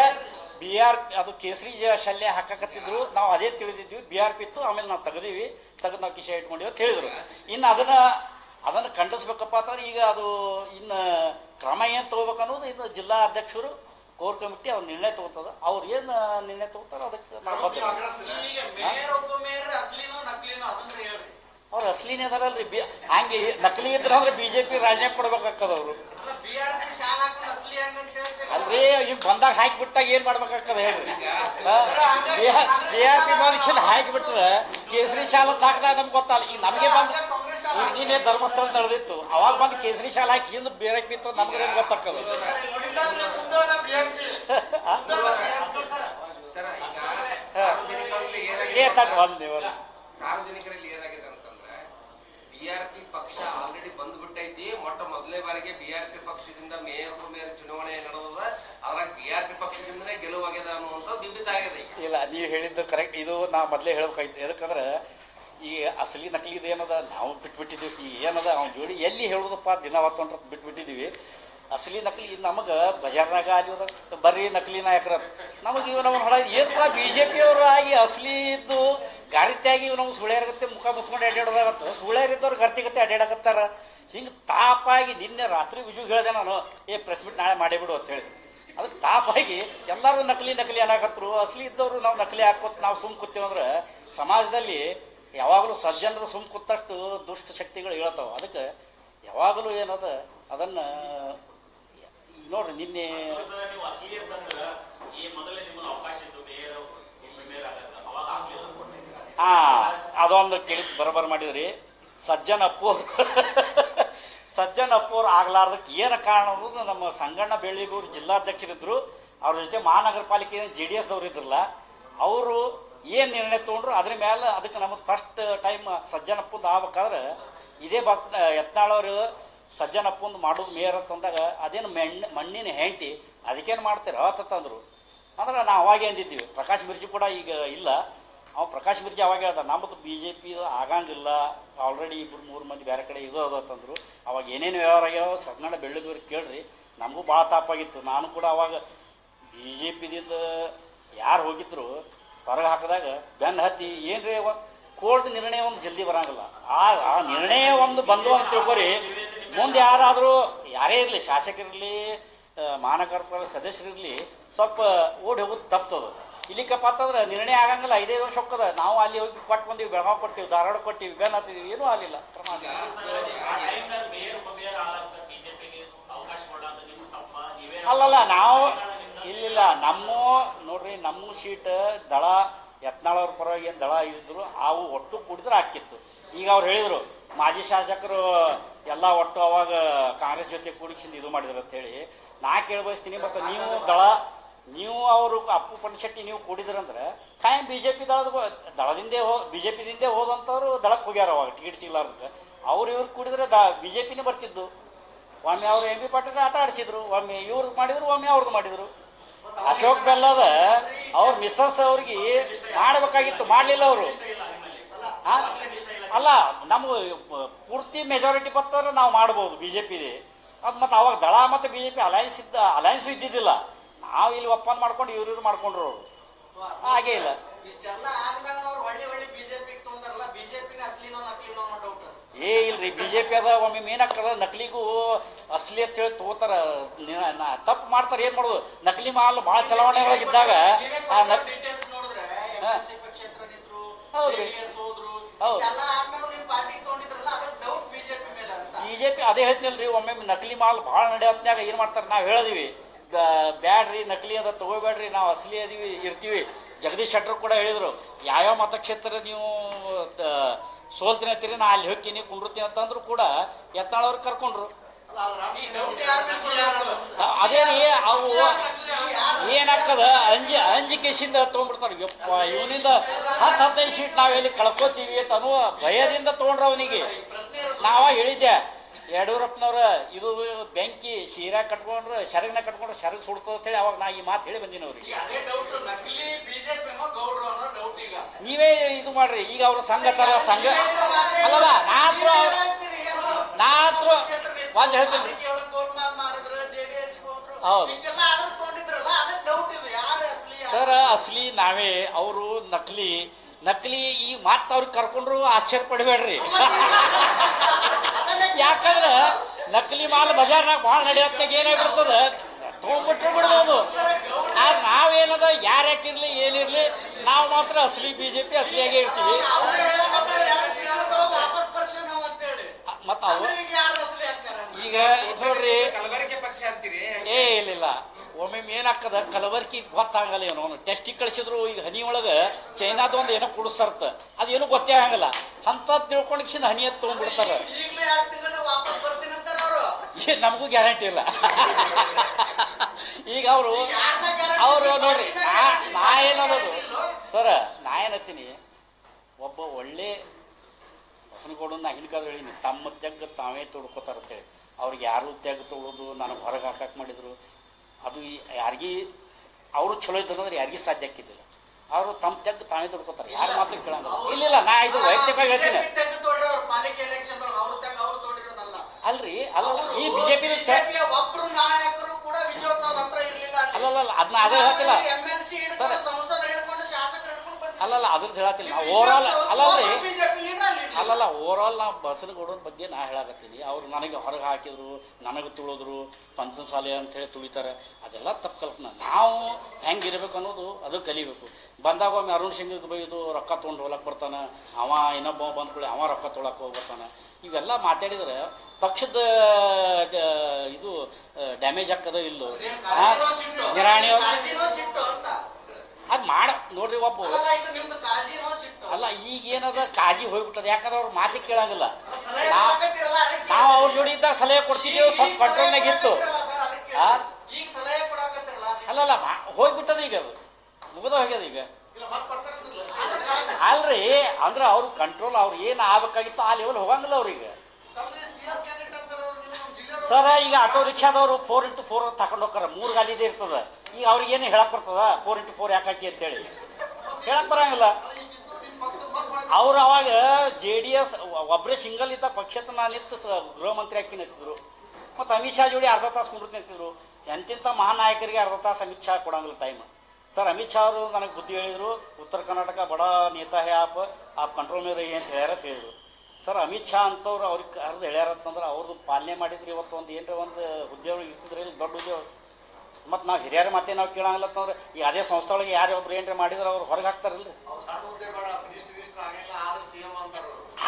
ಬಿ ಆರ್ ಅದು ಕೇಸರಿ ಜ- ಶಲ್ಯ ಹಾಕಕತ್ತಿದ್ರು ನಾವು ಅದೇ ತಿಳಿದಿದ್ವಿ ಬಿ ಆರ್ ಪಿ ಇತ್ತು ಆಮೇಲೆ ನಾವು ತೆಗ್ದೀವಿ ತೆಗೆದು ನಾವು ಕಿಶೆ ಇಟ್ಕೊಂಡಿವಿ ಅಂತ ಹೇಳಿದ್ರು. ಇನ್ನು ಅದನ್ನ ಅದನ್ನು ಖಂಡಿಸ್ಬೇಕಪ್ಪ ಅಂತಂದ್ರೆ ಈಗ ಅದು ಇನ್ನು ಕ್ರಮ ಏನು ತಗೋಬೇಕನ್ನೋದು ಇನ್ನು ಜಿಲ್ಲಾ ಅಧ್ಯಕ್ಷರು ಕೋರ್ ಕಮಿಟಿ ಅವ್ರು ನಿರ್ಣಯ ತಗೋತದ. ಅವ್ರು ಏನು ನಿರ್ಣಯ ತಗೋತಾರೋ ಅದಕ್ಕೆ ಅವ್ರು ಅಸಲಿನೇ ಅದಾರಲ್ರಿ. ಬಿ ಹಂಗೆ ನಕಲಿ ಇದ್ರ ಅಂದ್ರೆ ಬಿ ಜೆ ಪಿ ರಾಜೀನಾಮೆ ಕೊಡ್ಬೇಕಾಗ್ತದ ಅವರು. ಅಲ್ರಿ ಈಗ ಬಂದಾಗ ಹಾಕಿಬಿಟ್ಟಾಗ ಏನ್ ಮಾಡ್ಬೇಕಾಗ್ತದ ಹೇಳ್ರಿ. ಬಿ ಆರ್ ಪಿ ಮನುಷ್ಯನ ಹಾಕಿಬಿಟ್ರೆ ಕೇಸರಿ ಶಾಲ ಹಾಕಿದಾಗ ನಮ್ಗೆ ಗೊತ್ತಲ್ಲ. ಈಗ ನಮಗೆ ಬಂದ್ ಈಗ ನೀನೇ ಧರ್ಮಸ್ಥಳ ನಡೆದಿತ್ತು. ಅವಾಗ ಬಂದು ಕೇಸರಿ ಶಾಲ ಹಾಕಿ ಹಿಂದೆ ಬೇರೆ ಬಿತ್ತು ನಮ್ಗೆ ಏನು ಗೊತ್ತಾಗ್ತದ? ಏ ಏನಾಗಿದೆ ಬಂದ್ ನೀವು ಸಾರ್ವಜನಿಕರಲ್ಲಿ ಏನಾಗಿದೆ? ಅಂತಂದ್ರೆ ಬಿ ಆರ್ ಪಿ ಪಕ್ಷ ಆಲ್ರೆಡಿ ಬಂದ್ಬಿಟ್ಟೈತಿ. ಮೊಟ್ಟ ಮೊದಲನೇ ಬಾರಿಗೆ ಬಿಆರ್ಪಿ ಪಕ್ಷದಿಂದ ಮೇಯರ್ ಮೇಯರ್ ಚುನಾವಣೆ ನಡೆದದ. ಅದ್ರಾಗ ಬಿಆರ್ಪಿ ಪಕ್ಷದಿಂದನೇ ಗೆಲುವಾಗ್ಯದ ಅನ್ನುವಂತ ಬಿಂಬಿತ ಆಗ್ಯದ ಇಲ್ಲ, ನೀವು ಹೇಳಿದ್ದು ಕರೆಕ್ಟ್ ಇದು ನಾ ಮೊದಲೇ ಹೇಳ್ಬೇಕಾಯ್ತು ಯಾಕಂದ್ರೆ ಈ ಅಸಲಿ ನಕಲಿದು ಏನದ ನಾವು ಬಿಟ್ಬಿಟ್ಟಿದ್ದೀವಿ. ಈ ಏನದ? ಅವ್ನ ಜೋಡಿ ಎಲ್ಲಿ ಹೇಳೋದಪ್ಪ? ದಿನ ಹೊತ್ತೊಂಡ್ರ ಬಿಟ್ಬಿಟ್ಟಿದ್ದೀವಿ. ಅಸಲಿ ನಕಲಿ ನಮಗೆ ಬಜಾರ್ನಾಗ ಅಲ್ಲಿ ಬರ್ರಿ ನಕಲಿ ನಾಯಕರ ನಮಗೆ ಇವ್ ನಮ್ಮ ಹೊಳ ಏನಪ್ಪ ಬಿ ಜೆ ಪಿಯವರು ಆಗಿ ಅಸಲಿ ಇದ್ದು ಗಾರಿತ್ಯಾಗಿ ಇವ್ ನಮ್ಗೆ ಸುಳ್ಯಾರಗತ್ತೆ ಮುಖ ಮುಚ್ಕೊಂಡು ಅಡ್ಡಾಡೋದಾಗತ್ತ ಸುಳ್ಯಾರಿದ್ದವ್ರು ಗರ್ತಿಗತ್ತೆ ಅಡ್ಡಾಡಕತ್ತಾರ ಹಿಂಗೆ ತಾಪಾಗಿ ನಿನ್ನೆ ರಾತ್ರಿ ವಿಜು ಹೇಳ್ದೆ ನಾನು, ಏ ಪ್ರೆಸ್ ಮೀಟ್ ನಾಳೆ ಮಾಡೇ ಬಿಡು ಅಂತ ಹೇಳಿ ಅದಕ್ಕೆ ತಾಪಾಗಿ ಎಲ್ಲರೂ ನಕಲಿ ನಕಲಿ ಅನ್ನಕತ್ರು ಅಸಲಿ ಇದ್ದವರು ನಾವು ನಕಲಿ ಹಾಕೋತ್ ನಾವು ಸುಮ್ ಕೂತೀವಂದ್ರೆ ಸಮಾಜದಲ್ಲಿ ಯಾವಾಗಲೂ ಸಜ್ಜನರು ಸುಮ್ ಕೂತಷ್ಟು ದುಷ್ಟ ಶಕ್ತಿಗಳು ಹೇಳ್ತಾವೆ ಅದಕ್ಕೆ ಯಾವಾಗಲೂ ಏನದ, ಅದನ್ನು ನೋಡ್ರಿ ನಿನ್ನೆ ಹಾ ಅದೊಂದು ಕೇಳಿ ಬರೋಬರ್ ಮಾಡಿದ್ರಿ. ಸಜ್ಜನ್ ಅಪ್ಪು ಸಜ್ಜನ್ ಅಪ್ಪು ಅವ್ರು ಆಗ್ಲಾರ್ದಕ್ಕೆ ಏನು ಕಾರಣ ಅನ್ನೋದು ನಮ್ಮ ಸಂಗಣ್ಣ ಬೆಳ್ಳಿಗೂರು ಜಿಲ್ಲಾಧ್ಯಕ್ಷರಿದ್ರು. ಅವ್ರ ಜೊತೆ ಮಹಾನಗರ ಪಾಲಿಕೆ ಜೆ ಡಿ ಎಸ್ದವ್ರು ಇದ್ರಲ್ಲ ಅವರು ಏನು ನಿರ್ಣಯ ತೊಗೊಂಡ್ರು ಅದ್ರ ಮೇಲೆ ಅದಕ್ಕೆ ನಮ್ಮದು ಫಸ್ಟ್ ಟೈಮ್ ಸಜ್ಜನಪ್ಪಂದು ಆಗ್ಬೇಕಾದ್ರೆ ಇದೇ ಬತ್ ಯತ್ನಾಳವರು ಸಜ್ಜನಪ್ಪಂದು ಮಾಡೋದು ಮೇಯರ್ ಅಂತಂದಾಗ ಅದೇನು ಮಣ್ಣು ಮಣ್ಣಿನ ಹೆಂಟಿ, ಅದಕ್ಕೇನು ಮಾಡ್ತೀರ? ಅಂತಂದ್ರು ಅಂದ್ರೆ. ನಾವು ಅವಾಗೇ ಅಂದಿದ್ದೀವಿ. ಪ್ರಕಾಶ್ ಮಿರ್ಜಿ ಕೂಡ ಈಗ ಇಲ್ಲ. ಅವ ಪ್ರಕಾಶ್ ಮಿರ್ಜಿ ಅವಾಗ ಹೇಳ್ದ ನಮ್ಮದು ಬಿ ಜೆ ಪಿ ಆಗಂಗಿಲ್ಲ. ಆಲ್ರೆಡಿ ಇಬ್ಬರು ಮೂರು ಮಂದಿ ಬೇರೆ ಕಡೆ ಇದು ಅದು ಅಂತಂದ್ರು ಅವಾಗ ಏನೇನು ವ್ಯವಹಾರ ಆಗ್ಯಾವ ಸಣ್ಣ ಬೆಳ್ಳದವ್ರಿಗೆ ಕೇಳ್ರಿ. ನಮಗೂ ಭಾಳ ತಾಪಾಗಿತ್ತು. ನಾನು ಕೂಡ ಅವಾಗ ಬಿ ಜೆ ಪಿದಿಂದ ಯಾರು ಹೋಗಿದ್ರು ಹೊರಗೆ ಹಾಕಿದಾಗ ಬೆನ್ನು ಹತ್ತಿ, ಏನ್ರಿ ಕೋರ್ಟ್ ನಿರ್ಣಯ ಒಂದು ಜಲ್ದಿ ಬರಂಗಿಲ್ಲ. ಆ ನಿರ್ಣಯ ಒಂದು ಬಂದು ಅಂತ ತಿಳ್ಕೊರಿ. ಮುಂದೆ ಯಾರಾದರೂ ಯಾರೇ ಇರಲಿ ಶಾಸಕರಿರಲಿ ಮಾನಕರ್ಪರ ಸದಸ್ಯರಿರಲಿ ಸ್ವಲ್ಪ ಓಡಿ ಹೋಗೋದು ತಪ್ತದ ಇಲ್ಲಿಕಪ್ಪ ಅಂತಂದ್ರೆ ನಿರ್ಣಯ ಆಗಂಗಿಲ್ಲ ಐದೈದು ವರ್ಷ ಹೋಗ್ತದ. ನಾವು ಅಲ್ಲಿ ಹೋಗಿ ಕೊಟ್ಟು ಬಂದೀವಿ ಬೆಳಗಾವ್ ಕೊಟ್ಟಿವಿ ಧಾರವಾಡ ಕೊಟ್ಟಿವಿ ಬೆನ್ ಹತ್ತಿದ್ವಿ ಏನೂ ಆಗಲಿಲ್ಲ. ಅಲ್ಲಲ್ಲ ನಾವು ಇಲ್ಲಿಲ್ಲ. ನಮ್ಮ ನೋಡ್ರಿ ನಮ್ಮ ಸೀಟ್ ದಳ ಯತ್ನಾಳವ್ರ ಪರವಾಗಿ ಏನು ದಳ ಇದ್ದರು ಅವು ಒಟ್ಟು ಕೂಡಿದ್ರೆ ಹಾಕಿತ್ತು ಈಗ ಅವ್ರು ಹೇಳಿದರು ಮಾಜಿ ಶಾಸಕರು ಎಲ್ಲ ಒಟ್ಟು ಅವಾಗ ಕಾಂಗ್ರೆಸ್ ಜೊತೆ ಕೂಡಿಸಿಂದ ಇದು ಮಾಡಿದ್ರು ಅಂತ ಹೇಳಿ. ನಾ ಕೇಳಿ ಬಯಸ್ತೀನಿ ಮತ್ತು ನೀವು ದಳ, ನೀವು ಅವರು ಅಪ್ಪು ಪಣಶೆಟ್ಟಿ ನೀವು ಕೂಡಿದ್ರಂದ್ರೆ ಕಾಯಂ ಬಿ ಜೆ ಪಿ ದಳದ ದಳದಿಂದೇ ಹೋ ಬಿ ಜೆ ಪಿದಿಂದೇ ಹೋದಂಥವ್ರು ದಳಕ್ಕೆ ಹೋಗ್ಯಾರ ಅವಾಗ, ಟಿಕೆಟ್ ಸಿಗ್ಲಾರ್ದಕ್ಕೆ. ಅವ್ರು ಇವ್ರು ಕೂಡಿದ್ರೆ ದ ಬಿ ಜೆ ಪಿನೇ ಬರ್ತಿದ್ದು. ಒಮ್ಮೆ ಅವರು ಎಂ ಬಿ ಪಾಟೀಲ್ ಆಟ ಆಡಿಸಿದ್ರು, ಒಮ್ಮೆ ಇವ್ರದ್ದು ಮಾಡಿದ್ರು, ಒಮ್ಮೆ ಅವ್ರದ್ದು ಮಾಡಿದ್ರು. ಅಶೋಕ್ ಬೆಲ್ಲದ ಅವ್ರ ಮಿಸ್ಸಸ್ ಅವ್ರಿಗೆ ಮಾಡಬೇಕಾಗಿತ್ತು, ಮಾಡಲಿಲ್ಲ ಅವರು. ಅಲ್ಲ ನಮ್ಮ ಪೂರ್ತಿ ಮೆಜಾರಿಟಿ ಬರ್ತಾರೆ ನಾವು ಮಾಡ್ಬೋದು ಬಿ ಜೆ ಪಿದೆ ಅದು ಮತ್ತು ಅವಾಗ ದಳ ಮತ್ತು ಬಿ ಜೆ ಪಿ ಅಲಯನ್ಸ್ ಇದ್ದ ಅಲಯನ್ಸ್ ಇದ್ದಿದ್ದಿಲ್ಲ. ನಾವು ಇಲ್ಲಿ ಒಪ್ಪಂದ ಮಾಡ್ಕೊಂಡು ಇವ್ರು ಇವ್ರು ಮಾಡ್ಕೊಂಡ್ರು. ಅವರು ಹಾಗೇ ಇಲ್ಲ ಏ ಇಲ್ರಿ ಬಿ ಜೆ ಪಿ ಅದ. ಒಮ್ಮೆ ಏನಾಗ್ತದ ನಕಲಿಗೂ ಅಸಲಿ ಅಂತ ಹೇಳಿ ತಗೋತಾರ. ತಪ್ಪು ಮಾಡ್ತಾರೆ ಏನು ಮಾಡೋದು? ನಕಲಿ ಮಾಲ್ ಭಾಳ ಇದ್ದಾಗ ಆ ನಕ್ ಹೌದ್ರಿ. ಬಿಜೆಪಿ ಅದೇ ಹೇಳ್ತೀನಲ್ರಿ ಒಮ್ಮೆ ನಕಲಿ ಮಾಲ್ ಭಾಳ ನಡೆಯೋತ್ನಾಗ ಏನು ಮಾಡ್ತಾರೆ ನಾವು ಹೇಳಿದೀವಿ. ಬ್ಯಾಡ್ರಿ ನಕಲಿ ಅದ ತಗೋಬೇಡ್ರಿ ನಾವು ಅಸಲಿ ಅದೀವಿ ಇರ್ತೀವಿ. ಜಗದೀಶ್ ಶೆಟ್ಟರ್ ಕೂಡ ಹೇಳಿದರು ಯಾವ್ಯಾವ ಮತಕ್ಷೇತ್ರ ನೀವು ತ- ಸೋಲ್ತೀನಿ ಅಂತೀರಿ ನಾ ಅಲ್ಲಿ ಹೋಗ್ತೀನಿ ಕುಂಡ್ರತೀನಿ ಅಂತಂದ್ರು ಕೂಡ ಯತ್ನಾಳವ್ರು ಕರ್ಕೊಂಡ್ರು. ಅದೇನಿ ಅವು ಏನಾಗ್ತದ? ಅಂಜಿ ಅಂಜಿಕೆಸಿಂದ ತೊಗೊಂಡ್ಬಿಡ್ತಾರೆ ಯಪ್ಪ ಇವನಿಂದ ಹತ್ತು ಹತ್ತೈದು ಸೀಟ್ ನಾವೆಲ್ಲಿ ಕಳ್ಕೊತೀವಿ ಅಂತ ಅನ್ನುವ ಭಯದಿಂದ ತೊಗೊಂಡ್ರ ಅವನಿಗೆ. ನಾವ ಹೇಳಿದ್ದೆ ಯಡಿಯೂರಪ್ಪನವ್ರ ಇದು ಬೆಂಕಿ ಸೀರಾ ಕಟ್ಕೊಂಡ್ರೆ ಸೆರಗ್ನ ಕಟ್ಕೊಂಡ್ರೆ ಸೆರಗ್ ಸುಡ್ತದ ಅಂತೇಳಿ ಅವಾಗ ನಾ ಈ ಮಾತು ಹೇಳಿ ಬಂದಿನ ಅವ್ರಿಗೆ. ನೀವೇ ಇದು ಮಾಡ್ರಿ ಈಗ ಅವ್ರ ಸಂಘ ತರ ಸಂಘ ಅಲ್ಲ ನಾ ಹತ್ರ ನಾ ಹತ್ರ ಒಂದ್ ಹೇಳ್ತೀನಿ. ಹೌದು. ಸರ್ ಅಸಲಿ ನಾವೇ ಅವರು ನಕಲಿ. ನಕಲಿ ಈ ಮಾತು ಅವ್ರಿಗೆ ಕರ್ಕೊಂಡ್ರು ಆಶ್ಚರ್ಯ ಪಡಬೇಡ್ರಿ. ಯಾಕಂದ್ರೆ ನಕಲಿ ಮಾಲ್ ಬಜಾರ್ನಾಗ ಭಾಳ ನಡೆಯತ್ತಾಗ ಏನಾಗ್ಬಿಡ್ತದ? ತೊಗೊಂಡ್ಬಿಟ್ರೆ ಬಿಡ್ಬೋದು. ಆದ್ರೆ ನಾವೇನದ ಯಾರ್ಯಾಕಿರ್ಲಿ ಏನಿರಲಿ ಏನಿರ್ಲಿ ನಾವು ಮಾತ್ರ ಅಸಲಿ ಬಿ ಜೆ ಪಿ ಅಸಲಿಯಾಗೇ ಇರ್ತೀವಿ. ಮತ್ತು ಅವು ಈಗ ನೋಡ್ರಿ ಕಲಬೆರಕೆ ಪಕ್ಷ ಅಂತೀರಿ ಏ ಇಲ್ಲ ಒಮ್ಮೆ ಏನಾಗ್ತದ ಕಲವರ್ಕಿ ಗೊತ್ತಾಗಲ್ಲ ಏನೋ ಅವನು. ಟೆಸ್ಟಿಗೆ ಕಳಿಸಿದ್ರು ಈಗ ಹನಿ ಒಳಗೆ ಚೈನಾದ ಒಂದು ಏನೋ ಕುಡಿಸ್ತಾರತ್ತ ಅದೇನು ಗೊತ್ತೇ ಆಗಲ್ಲ. ಅಂತ ತಿಳ್ಕೊಂಡು ಹನಿ ಎತ್ತು ತಗೊಂಡ್ಬಿಡ್ತಾರ. ಏ ನಮಗೂ ಗ್ಯಾರಂಟಿ ಇಲ್ಲ. ಈಗ ಅವರು ಅವರು ನೋಡ್ರಿ ನಾ ನಾ ಏನನ್ನೋದು? ಸರ ನಾ ಏನತ್ತೀನಿ? ಒಬ್ಬ ಒಳ್ಳೆ ಬಸನಗೌಡ ನಾ ಹಿಂದ್ಕಾದ್ರೆ ಹೇಳೀನಿ ತಮ್ಮ ತೆಗ್ಗ ತಾವೇ ತೊಡ್ಕೋತಾರ ಅಂತೇಳಿ. ಅವ್ರಿಗೆ ಯಾರು ತೆಗ್ಗ ತೊಗೊಳೋದು ನನಗೆ ಹೊರಗೆ ಹಾಕಕ್ಕೆ ಮಾಡಿದರು. ಅದು ಯಾರಿಗೂ ಅವರು ಚಲೋ ಇದ್ದಂದ್ರೆ ಯಾರಿಗೂ ಸಾಧ್ಯ ಆಕ್ಕಿದ್ದಿಲ್ಲ ಅವರು ತಮ್ಮ ತೆಗ್ಗ ತಾವೇ ತೊಡ್ಕೋತಾರೆ ಯಾರು ಮಾತು ಕೇಳಂಗಿಲ್ಲ. ಇಲ್ಲ ಇಲ್ಲ ನಾ ಇದು ವೈಯಕ್ತಿಕವಾಗಿ ಹೇಳ್ತೀನಿ. ಅಲ್ರಿ ಅಲ್ಲ ಈ ಬಿಜೆಪಿ. ಅಲ್ಲಲ್ಲ ಅದನ್ನ ಅದೇ ಹೇಳ್ತಿಲ್ಲ. ಸರ್. ಅಲ್ಲಲ್ಲ ಅದ್ರದ್ದು ಹೇಳತ್ತಿಲ್ಲ ಓವರ್ ಆಲ್ ಅಲ್ಲ ಇರ್ಲಿಲ್ಲ. ಅಲ್ಲಲ್ಲ ಓವರಾಲ್ ನಾ ಬಸನಗೌಡನ ಬಗ್ಗೆ ನಾ ಹೇಳಕತ್ತೀನಿ. ಅವ್ರು ನನಗೆ ಹೊರಗೆ ಹಾಕಿದ್ರು ನನಗೆ ತುಳಿದ್ರು ಪಂಚಮಸಾಲೆ ಅಂತೇಳಿ ತುಳಿತಾರೆ. ಅದೆಲ್ಲ ತಪ್ಪು ಕಲ್ಪನೆ. ನಾವು ಹೆಂಗೆ ಇರಬೇಕು ಅನ್ನೋದು ಅದು ಕಲಿಬೇಕು. ಬಂದಾಗ ಒಮ್ಮೆ ಅರುಣ್ ಸಿಂಗಿಗೆ ಬೈದು ರೊಕ್ಕ ತೊಗೊಂಡು ಹೋಗ್ಲಕ್ಕೆ ಬರ್ತಾನೆ. ಅವ ಇನ್ನೊಬ್ಬ ಬಂದ್ಕೊಳ್ಳಿ ಅವ ರೊಕ್ಕ ತೊಳಕ್ಕೆ ಹೋಗ್ಬರ್ತಾನೆ ಇವೆಲ್ಲ ಮಾತಾಡಿದ್ರೆ ಪಕ್ಷದ ಇದು ಡ್ಯಾಮೇಜ್ ಆಗ್ತದ ಇಲ್ಲೋ? ಏನ್ ಆ, ಕಾಜಿನೋ ಸಿಟ್ಟು? ನಿರಾಣಿ ಕಾಜಿನೋ ಸಿಟ್ಟು ಅಂತ ಅದು ಮಾಡ ನೋಡ್ರಿ ಒಬ್ಬ ಅಲ್ಲ ಈಗ ಏನದ ಕಾಜಿ ಹೋಗ್ಬಿಟ್ಟದ ಯಾಕಂದ್ರೆ ಅವ್ರ ಮಾತಿ ಕೇಳಂಗಿಲ್ಲ. ನಾವು ಅವ್ರ ಜೋಡಿ ಇದ್ದಾಗ ಸಲಹೆ ಕೊಡ್ತಿದ್ದೇವೆ ಸ್ವಲ್ಪ ಕಂಟ್ರೋಲ್ನಾಗ ಇತ್ತು. ಅಲ್ಲಲ್ಲ ಮಾ- ಹೋಗ್ಬಿಟ್ಟದ ಈಗ ಅದು. ಮುಗಿದ ಹೋಗ್ಯದ ಈಗ? ಅಲ್ರಿ ಅಂದ್ರೆ ಅವ್ರ ಕಂಟ್ರೋಲ್ ಅವ್ರು ಏನು ಆಗ್ಬೇಕಾಗಿತ್ತು ಆ ಲೆವೆಲ್ ಹೋಗಂಗಿಲ್ಲ ಅವ್ರಿಗೆ ಸಮ್ನೆ ಸಿಎಂ ಕ್ಯಾಂಡಿಡೇಟ್ ಅಂತಾರೆ ಅವ್ರು ನೀವು ನಮ್ಮ ಜಿಲ್ಲೆ ಸರ, ಈಗ ಆಟೋ ರಿಕ್ಷಾದವರು ಫೋರ್ ಇಂಟು ಫೋರ್ ತಗೊಂಡು ಹೋಗ್ತಾರ. ಮೂರು ಗಾಲಿದೆ ಇರ್ತದ. ಈಗ ಅವ್ರಿಗೆ ಏನು ಹೇಳಕ್ ಬರ್ತದ? ಫೋರ್ ಇಂಟು ಫೋರ್ ಯಾಕೆ ಹಾಕಿ ಅಂತೇಳಿ. ಹೇಳಕ್ ಬರಂಗಿಲ್ಲ. ಅವ್ರು ಅವಾಗ ಜೆ ಡಿ ಎಸ್ ಒಬ್ಬರೇ ಸಿಂಗಲ್ ಇದ್ದ ಪಕ್ಷದ ನಾನು ನಿಂತು ಗೃಹ ಮಂತ್ರಿ ಹಾಕಿ ನಿಂತಿದ್ರು ಮತ್ತು ಅಮಿತ್ ಶಾ ಜೋಡಿ ಅರ್ಧ ತಾಸು ಕುಂಡ್ರು ನಿಂತಿದ್ರು ಎಂತಿಂಥ ಮಹಾನಾಯಕರಿಗೆ ಅರ್ಧ ತಾಸು ಅಮಿತ್ ಶಾ ಕೊಡಂಗಿಲ್ಲ ಟೈಮ್ ಸರ್, ಅಮಿತ್ ಶಾ ಅವರು ನನಗೆ ಬುದ್ಧಿ ಹೇಳಿದರು, ಉತ್ತರ ಕರ್ನಾಟಕ ಬಡ ನೇತಾ ಹೇ ಆಪ್ ಆಪ್ ಕಂಟ್ರೋಲ್ ಮೇಲೆ ಅಂತ ಹೇಳಿದ್ರು. ಸರ್ ಅಮಿತ್ ಶಾ ಅಂತವ್ರು ಅವ್ರಿಗೆ ಕರೆದು ಹೇಳ್ಯಾರಂತಂದ್ರೆ ಅವ್ರದ್ದು ಪಾಲನೆ ಮಾಡಿದ್ರಿ ಇವತ್ತು ಒಂದು ಏನರ ಒಂದು ಉದ್ಯೋಗ ಇರ್ತಿದ್ರೆ ಇಲ್ಲಿ ದೊಡ್ಡ ಉದ್ಯೋಗ. ಮತ್ತು ನಾವು ಹಿರಿಯರ ಮಾತೇ ನಾವು ಕೇಳಂಗಿಲ್ಲತ್ತಂದ್ರೆ ಈ ಅದೇ ಸಂಸ್ಥೆ ಒಳಗೆ ಯಾರು ಒಬ್ರು ಏನರ ಮಾಡಿದ್ರೆ ಅವ್ರು ಹೊರಗೆ ಹಾಕ್ತಾರಲ್ರಿ.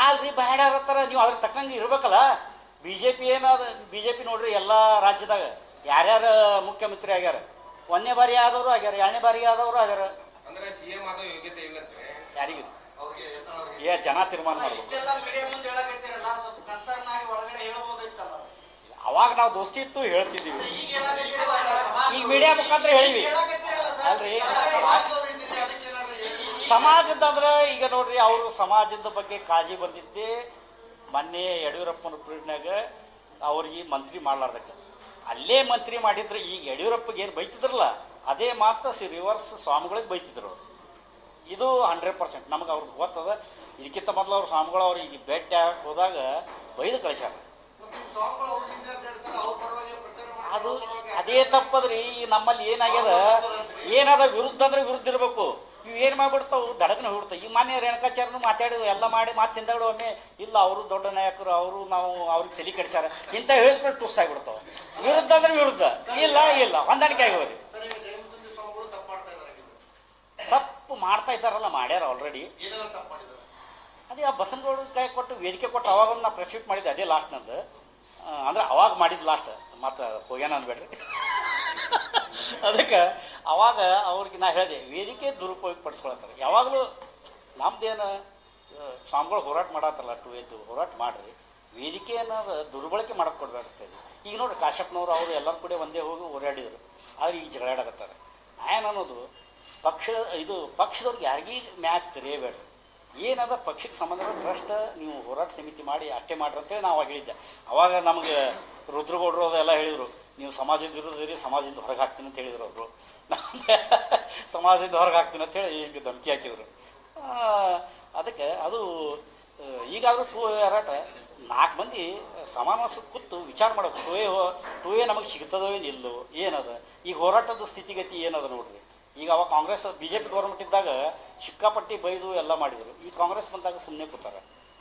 ಅಲ್ರಿ ಬ್ಯಾಡ ಇರತ್ತಾರ. ನೀವು ಅದ್ರ ತಕ್ಕಂಗೆ ಇರ್ಬೇಕಲ್ಲ. ಬಿ ಜೆ ಪಿ ಏನದ ಬಿ ಜೆ ಪಿ ನೋಡ್ರಿ ಎಲ್ಲ ರಾಜ್ಯದಾಗ ಯಾರ್ಯಾರು ಮುಖ್ಯಮಂತ್ರಿ ಆಗ್ಯಾರ? ಒಂದನೇ ಬಾರಿ ಆದವರು ಆಗ್ಯಾರ ಎರಡನೇ ಬಾರಿ ಆದವರು ಆಗ್ಯಾರ? ಯಾರಿಗೆ? ಏ ಜನ ತೀರ್ಮಾನ ಮಾಡ್ಬೇಕು. ಅವಾಗ ನಾವು ದೋಸ್ತಿ ಇತ್ತು ಹೇಳ್ತಿದ್ದೀವಿ. ಈಗ ಮೀಡಿಯಾ ಮುಖಾಂತರ ಹೇಳಿವಿ. ಅಲ್ರಿ ಸಮಾಜದಂದ್ರೆ ಈಗ ನೋಡ್ರಿ ಅವರು ಸಮಾಜದ ಬಗ್ಗೆ ಕಾಳಜಿ ಬಂದಿದ್ದೆ. ಮೊನ್ನೆ ಯಡಿಯೂರಪ್ಪನ ಪೀರಿಯಡ್ನಾಗ ಅವ್ರಿಗೆ ಮಂತ್ರಿ ಮಾಡ್ಲಾರ್ದಕ್ಕೆ. ಅಲ್ಲೇ ಮಂತ್ರಿ ಮಾಡಿದ್ರೆ ಈಗ ಯಡಿಯೂರಪ್ಪಗೆ ಏನು ಬೈತಿದ್ರಲ್ಲ ಅದೇ ಮಾತ್ರ ಸಿ ರಿವರ್ಸ್ ಸ್ವಾಮಿಗಳಿಗೆ ಬೈತಿದ್ರು ಅವ್ರು. ಇದು ಹಂಡ್ರೆಡ್ ಪರ್ಸೆಂಟ್ ನಮಗೆ ಅವ್ರದ್ದು ಗೊತ್ತದ. ಇದಕ್ಕಿಂತ ಮೊದಲು ಅವ್ರ ಸ್ವಾಮಿಗಳು ಅವ್ರಿಗೆ ಭೇಟಿ ಆಗಕ್ಕೆ ಹೋದಾಗ ಬೈದು ಕಳಿಸ್ಯಾರ. ಅವ್ರು ಅವ್ರ ಅದು ಅದೇ ತಪ್ಪದ್ರಿ. ಈಗ ನಮ್ಮಲ್ಲಿ ಏನಾಗ್ಯದ? ಏನದ ವಿರುದ್ಧ ಅಂದ್ರೆ ವಿರುದ್ಧ ಇರಬೇಕು. ಇವು ಏನು ಮಾಡ್ಬಿಡ್ತಾವು? ದಡಕನ ಹೋಗ್ಬಿಡ್ತಾವೆ ಈಗ ಮಾನ್ಯ ರೇಣುಕಾಚಾರ್ಯನು ಮಾತಾಡಿದ್ವು ಎಲ್ಲ ಮಾಡಿ ಮಾತು ಹಿಂದಗಡೆ ಒಮ್ಮೆ, ಇಲ್ಲ, ಅವರು ದೊಡ್ಡ ನಾಯಕರು, ಅವರು ನಾವು ಅವ್ರಿಗೆ ತಲೆ ಕೆಡಿಸ್ಯಾರ. ಇಂಥ ಹೇಳಿದ್ಮೇಲೆ ಟುಸ್ ಆಗಿಬಿಡ್ತಾವೆ ವಿರುದ್ಧ ಅಂದ್ರೆ ವಿರುದ್ಧ. ಇಲ್ಲ ಇಲ್ಲ. ಹೊಂದಾಣಿಕೆ ಆಗೋರಿ ಸರ್ ಈಗ ಜಯಮಂತ್ರಿ ಸ್ವಾಮಿಗಳು ತಪ್ಪು ಮಾಡ್ತಾ ಇದ್ದಾರೆ ನೀವು ತಪ್ಪು ಮಾಡ್ತಾ ಇದ್ದಾರಲ್ಲ ಮಾಡ್ಯಾರ ಆಲ್ರೆಡಿ ಅದೇ ಆ ಬಸನಗೌಡ ಕೈ ಕೊಟ್ಟು ವೇದಿಕೆ ಕೊಟ್ಟು ಅವಾಗ ನಾ ಪ್ರೆಸಿಪ್ಟ್ ಮಾಡಿದ್ದೆ ಅದೇ ಲಾಸ್ಟ್ ನಂದು. ಅಂದ್ರೆ ಅವಾಗ ಮಾಡಿದ್ದು ಲಾಸ್ಟ್ ಮತ್ತು ಹೋಗ್ಯಾನ ಅನ್ಬೇಡ್ರಿ. ಅದಕ್ಕೆ ಅವಾಗ ಅವ್ರಿಗೆ ನಾ ಹೇಳಿದೆ ವೇದಿಕೆ ದುರುಪಯೋಗ ಪಡಿಸ್ಕೊಳತ್ತಾರೆ ಯಾವಾಗಲೂ ನಮ್ದೇನು ಸ್ವಾಮಿಗಳು ಹೋರಾಟ ಮಾಡತ್ತಲ್ಲ ಟು ಎದ್ದು ಹೋರಾಟ ಮಾಡಿರಿ. ವೇದಿಕೆ ಅನ್ನೋದು ದುರ್ಬಳಕೆ ಮಾಡಕ್ಕೆ ಕೊಡ್ಬೇಕಾಗ್ತದೆ ಈಗ ನೋಡ್ರಿ ಕಾಶ್ಯಪ್ನವ್ರು ಅವರು ಎಲ್ಲರೂ ಕೂಡ ಒಂದೇ ಹೋಗಿ ಓಡಾಡಿದರು ಆದ್ರೆ ಈಗ ಜಗಳಾಡಕತ್ತಾರೆ. ನಾ ಏನು ಅನ್ನೋದು ಪಕ್ಷ ಇದು ಪಕ್ಷದವ್ರಿಗೆ ಯಾರಿಗೀ ಮ್ಯಾಕ್ ಕರಿಯಬೇಡ್ರಿ. ಏನದ ಪಕ್ಷಕ್ಕೆ ಸಂಬಂಧ ಟ್ರಸ್ಟ್ ನೀವು ಹೋರಾಟ ಸಮಿತಿ ಮಾಡಿ ಅಷ್ಟೇ ಮಾಡ್ರಿ ಅಂತೇಳಿ ನಾವು ಹೇಳಿದ್ದೆ. ಅವಾಗ ನಮಗೆ ರುದ್ರಗೌಡರು ಅದೆಲ್ಲ ಹೇಳಿದರು, ನೀವು ಸಮಾಜದ ಇರೋದ್ರಿ, ಸಮಾಜದಿಂದ ಹೊರಗೆ ಹಾಕ್ತೀನಿ ಅಂತ ಹೇಳಿದರು ಅವರು. ಸಮಾಜದಿಂದ ಹೊರಗೆ ಹಾಕ್ತೀನಿ ಅಂತೇಳಿ ಹಿಂಗೆ ಧಮಕಿ ಹಾಕಿದರು. ಅದಕ್ಕೆ ಅದು ಈಗಾದರೂ ಟೂ ಹೋರಾಟ ನಾಲ್ಕು ಮಂದಿ ಸಮಾನವಾಸ ಕೂತು ವಿಚಾರ ಮಾಡಬೇಕು. ಟೂ ಎ ಟೂ ಎ ನಮಗೆ ಸಿಗ್ತದೋ ಏನಿಲ್ಲೋ ಏನದ? ಈಗ ಹೋರಾಟದ ಸ್ಥಿತಿಗತಿ ಏನದ ನೋಡ್ರಿ? ಈಗ ಅವಾಗ Congress B J P government ಇದ್ದಾಗ ಸಿಕ್ಕಾಪಟ್ಟಿ ಬೈದು ಎಲ್ಲ ಮಾಡಿದರು. ಈ ಕಾಂಗ್ರೆಸ್ ಬಂದಾಗ ಸುಮ್ಮನೆ ಕೂತಾರೆ.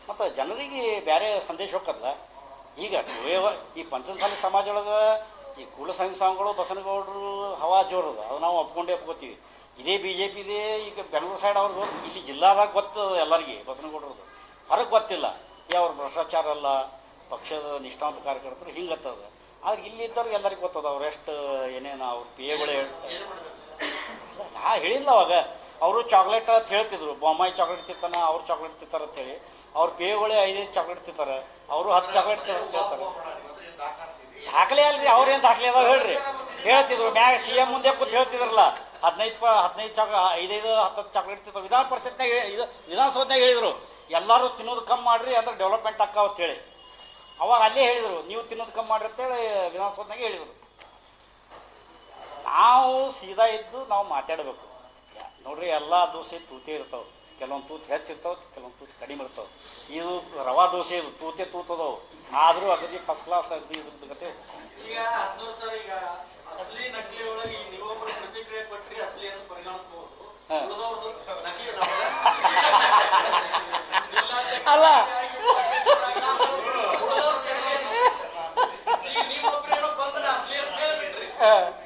ಮತ್ತು ಜನರಿಗೆ ಬೇರೆ ಸಂದೇಶ ಹೋಗಲ್ಲ ಈಗ ಈ ಪಂಚಮಸಾಲಿ ಸಮಾಜ ಒಳಗೆ ಈ ಕುಲಸಂಘ ಸ್ವಾಮಿಗಳು ಬಸನಗೌಡರು ಹವಾ ಜೋರು ಅದು ನಾವು ಒಪ್ಕೊಂಡೇ ಒಪ್ಕೋತೀವಿ. ಇದೇ ಬಿ ಜೆ ಪಿದೇ ಈಗ ಬೆಂಗಳೂರು ಸೈಡ್ ಅವ್ರಿಗೆ ಇಲ್ಲಿ ಜಿಲ್ಲಾದಾಗ ಗೊತ್ತದ ಎಲ್ಲರಿಗೆ ಬಸನಗೌಡರದು ಹೊರಗೆ ಗೊತ್ತಿಲ್ಲ. ಏ ಅವ್ರ ಭ್ರಷ್ಟಾಚಾರ ಅಲ್ಲ, ಪಕ್ಷದ ನಿಷ್ಠಾಂತ ಕಾರ್ಯಕರ್ತರು ಹಿಂಗತ್ತದ ಆದ್ರೆ ಇಲ್ಲಿದ್ದವ್ರಿಗೆ ಎಲ್ಲರಿಗೂ ಗೊತ್ತದ ಅವ್ರು ಎಷ್ಟು ಏನೇನು ಅವ್ರ ಪಿ ಎಗಳು ಹೇಳ್ತಾರೆ. ನಾ ಹೇಳಿಲ್ಲ ಅವಾಗ. ಅವರು ಚಾಕ್ಲೇಟ್ ಅಂತ ಹೇಳ್ತಿದ್ರು. ಬೊಮ್ಮಾಯಿ ಚಾಕ್ಲೇಟ್ ತಿತ್ತಾನ ಅವ್ರು ಚಾಕ್ಲೇಟ್ ತಿಂತಾರೆ ಅಂತೇಳಿ ಅವ್ರ ಪೇಗಳೇ ಐದೈದು ಚಾಕ್ಲೇಟ್ ತಿಂತಾರೆ. ಅವರು ಹತ್ತು ಚಾಕ್ಲೇಟ್ ತಿಂತಾರೆ ಅಂತ ಹೇಳ್ತಾರೆ. ದಾಖಲೆ ಅಲ್ರಿ ಅವ್ರೇನು ದಾಖಲೆ ಅದಾವ ಹೇಳ್ರಿ. ಹೇಳ್ತಿದ್ರು. ಮ್ಯಾಗ ಸಿ ಎಂ ಮುಂದೆ ಕೂತ್ ಹೇಳ್ತಿದ್ರಲ್ಲ. ಹದಿನೈದು ಪ, ಹದಿನೈದು ಚಾಕ್ ಐದೈದು ಹತ್ತು ಚಾಕ್ಲೇಟ್ ತಿಂತಾರೆ. ವಿಧಾನ ಪರಿಷತ್ನಾಗ ಹೇಳಿ, ಇದು ವಿಧಾನಸೌಧನಾಗ ಹೇಳಿದರು. ಎಲ್ಲರೂ ತಿನ್ನೋದು ಕಮ್ಮಿ ಮಾಡ್ರಿ, ಅಂದ್ರೆ ಡೆವಲಪ್ಮೆಂಟ್ ಅಕ್ಕಾವ ಅಂತೇಳಿ ಅವಾಗ ಅಲ್ಲೇ ಹೇಳಿದರು. ನೀವು ತಿನ್ನೋದು ಕಮ್ಮಿ ಮಾಡ್ರಿ ಅಂತೇಳಿ ವಿಧಾನಸೌಧನಾಗೆ ಹೇಳಿದರು. ನಾವು ಸೀದಾ ಇದ್ದು ನಾವು ಮಾತಾಡಬೇಕು. ನೋಡ್ರಿ ಎಲ್ಲ ದೋಸೆ ತೂತೆ ಇರ್ತಾವೆ. ಕೆಲವೊಂದು ತೂತು ಹೆಚ್ಚಿರ್ತಾವೆ ಕೆಲವೊಂದು ತೂತು ಕಡಿಮೆ ಇರ್ತಾವೆ. ಇದು ರವಾ ದೋಸೆ ಇದು ತೂತೆ ತೂತದವು. ಆದರೂ ಅಗದಿ ಫಸ್ಟ್ ಕ್ಲಾಸ್ ಅಗದಿ ಇದ್ರದ್ದು ಕತೆ ಅಲ್ಲ. ಹದಿನೂರು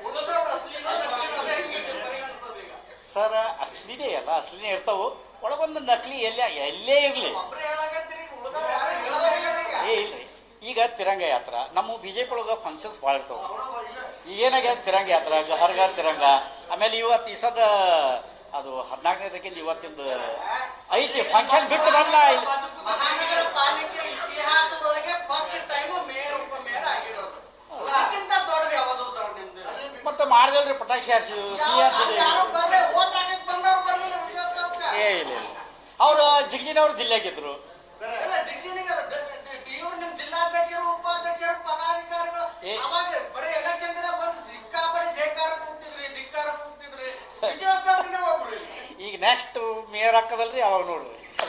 ಸರ್ ಅಸ್ಲಿನೇ ಅಲ್ಲ ಅಸ್ಲಿನೇ ಇರ್ತಾವು. ಒಳಗೊಂದು ನಕಲಿ ಎಲ್ಲ ಎಲ್ಲೇ ಇರಲಿ. ಏ ಇಲ್ರಿ. ಈಗ ತಿರಂಗ ಯಾತ್ರ. ನಮ್ಮ ಬಿ ಜೆ ಪಿ ಒಳಗೆ ಫಂಕ್ಷನ್ಸ್ ಭಾಳ ಇರ್ತಾವೆ. ಏನಾಗ್ಯದ ತಿರಂಗ ಯಾತ್ರ? ಹರ್ ಘರ್ ತಿರಂಗ. ಆಮೇಲೆ ಇವತ್ತು ಈ ಸದ ಅದು ಹದಿನಾಲ್ಕನೇದಕ್ಕಿಂತ ಇವತ್ತಿಂದ ಐತಿ ಫಂಕ್ಷನ್ ಬಿಟ್ಟು ಬಂದ ಮತ್ತೆ ಮಾಡ್ದಲ್ರಿ ಪಟಾಕ್ಷಿ ಹಾರಿಸಿ ಸಿ ಟೈಮ್ ಏ ಇಲ್ಲ ಇಲ್ಲ. ಅವ್ರು ಜಿಗ್ಜಿನವ್ರು ಜಿಲ್ಲೆಗಿದ್ರು. ಈಗ ನೆಕ್ಸ್ಟ್ ಮೇಯರ್ ಹಾಕದಲ್ರಿ ಅವಾಗ ನೋಡ್ರಿ.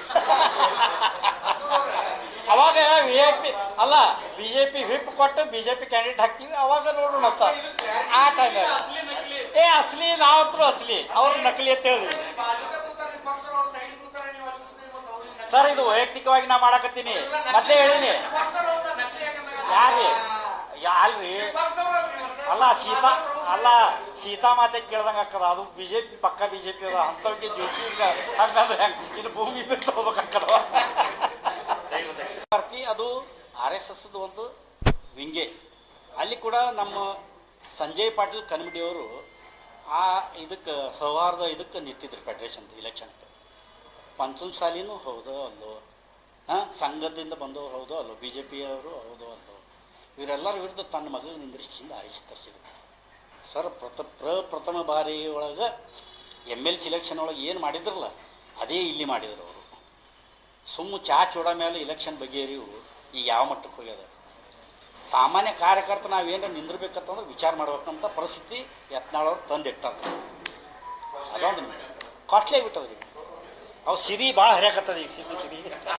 ಅವಾಗ ವಿ ಐ ಪಿ ಅಲ್ಲ ಬಿ ಜೆ ಪಿ ವಿಪ್ ಕೊಟ್ಟು ಬಿ ಜೆ ಪಿ ಕ್ಯಾಂಡಿಡೇಟ್ ಹಾಕ್ತೀವಿ ಅವಾಗ ನೋಡೋಣ ಅಂತ ಆ ಟೈಮ್ ಏ ಅಸಲಿ ನಾವಂತರೂ ಅಸಲಿ. ಅವ್ರ ನಕಲಿ ಅಂತ ಹೇಳಿದ್ವಿ ಬಾಜುಕ ಕೂತಾರೆ ನಿಮ್ಮ ಪಕ್ಷದವ್ರು, ಅವ್ರು side ಗೆ ಕೂತಾರೆ, ನೀವು ಅಲ್ಲಿ ಕೂತ್ರಿ, ಮತ್ತೆ ಅವ್ರಿಗೆ ನಕಲಿ. ಸರ್ ಇದು ವೈಯಕ್ತಿಕವಾಗಿ ನಾ ಮಾಡಕತ್ತೀನಿ. ಮೊದ್ಲೇ ಹೇಳಿನಿ. ಯಾರಿ ಯಾರ್ರಿ ಅಲ್ಲ, ಸೀತಾ ಅಲ್ಲ, ಸೀತಾ ಮಾತೆ ಕೇಳ್ದಂಗ ಆಗ್ತದ. ಅದು ಬಿಜೆಪಿ, ಪಕ್ಕ ಬಿಜೆಪಿ ಅದ. ಅಂತವ್ರಿಗೆ ಜೋಶಿ ಇಲ್ಲ. ಹಂಗಂದ್ರೆ ಇನ್ನು ಭೂಮಿ ಬಿಟ್ಟು ಹೋಗ್ಬೇಕಾಗ್ತದ ಪಾರ್ಟಿ ಅದು ಆರ್ ಎಸ್ ಎಸ್ ಒಂದು ವಿಂಗೆ. ಅಲ್ಲಿ ಕೂಡ ನಮ್ಮ ಸಂಜಯ್ ಪಾಟೀಲ್ ಕನ್ಮಿಡಿಯವರು ಆ ಇದಕ್ಕೆ, ಸೌಹಾರ್ದ ಇದಕ್ಕೆ ನಿಂತಿದ್ರು ಫೆಡರೇಷನ್ ಇಲೆಕ್ಷನ್ಗೆ ಪಂಚಮ ಸಾಲಿನೂ ಹೌದೋ, ಅಲ್ಲೋ. ಹಾಂ, ಸಂಘದಿಂದ ಬಂದವರು ಹೌದೋ, ಅಲ್ಲೋ. ಬಿ ಜೆ ಪಿಯವರು ಹೌದೋ, ಅಲ್ಲೋ. ಇವರೆಲ್ಲರ ವಿರುದ್ಧ ತನ್ನ ಮಗ ನಿಂದ್ರಿಸಿಂದ ಆರಿಸಿ ತರಿಸಿದ್ರು. ಸರ್, ಪ್ರಥ ಪ್ರಪ್ರಥಮ ಬಾರಿ ಒಳಗೆ ಎಂ ಎಲ್ ಸಿಲೆಕ್ಷನ್ ಒಳಗೆ ಏನು ಮಾಡಿದ್ರಲ್ಲ, ಅದೇ ಇಲ್ಲಿ ಮಾಡಿದ್ರು ಅವರು. ಸುಮ್ಮ ಚಾ ಚೂಡ ಮೇಲೆ ಇಲೆಕ್ಷನ್ ಬಗೆಹರಿವು ಈಗ ಯಾವ ಮಟ್ಟಕ್ಕೆ ಹೋಗ್ಯದ? ಸಾಮಾನ್ಯ ಕಾರ್ಯಕರ್ತ ನಾವೇನು ನಿಂದಿರ್ಬೇಕಂತಂದ್ರೆ ವಿಚಾರ ಮಾಡ್ಬೇಕಂತ ಪರಿಸ್ಥಿತಿ ಯತ್ನಾಳವ್ರು ತಂದಿಟ್ಟಾರ. ಅದೊಂದು ಕಾಸ್ಟ್ಲಿ ಆಗಿಬಿಟ್ಟದ್ರಿ. ಅವು ಸಿರಿ ಭಾಳ ಹರಿಯಾಕತ್ತದ ಈಗ ಸಿದ್ದು ಸಿರಿ.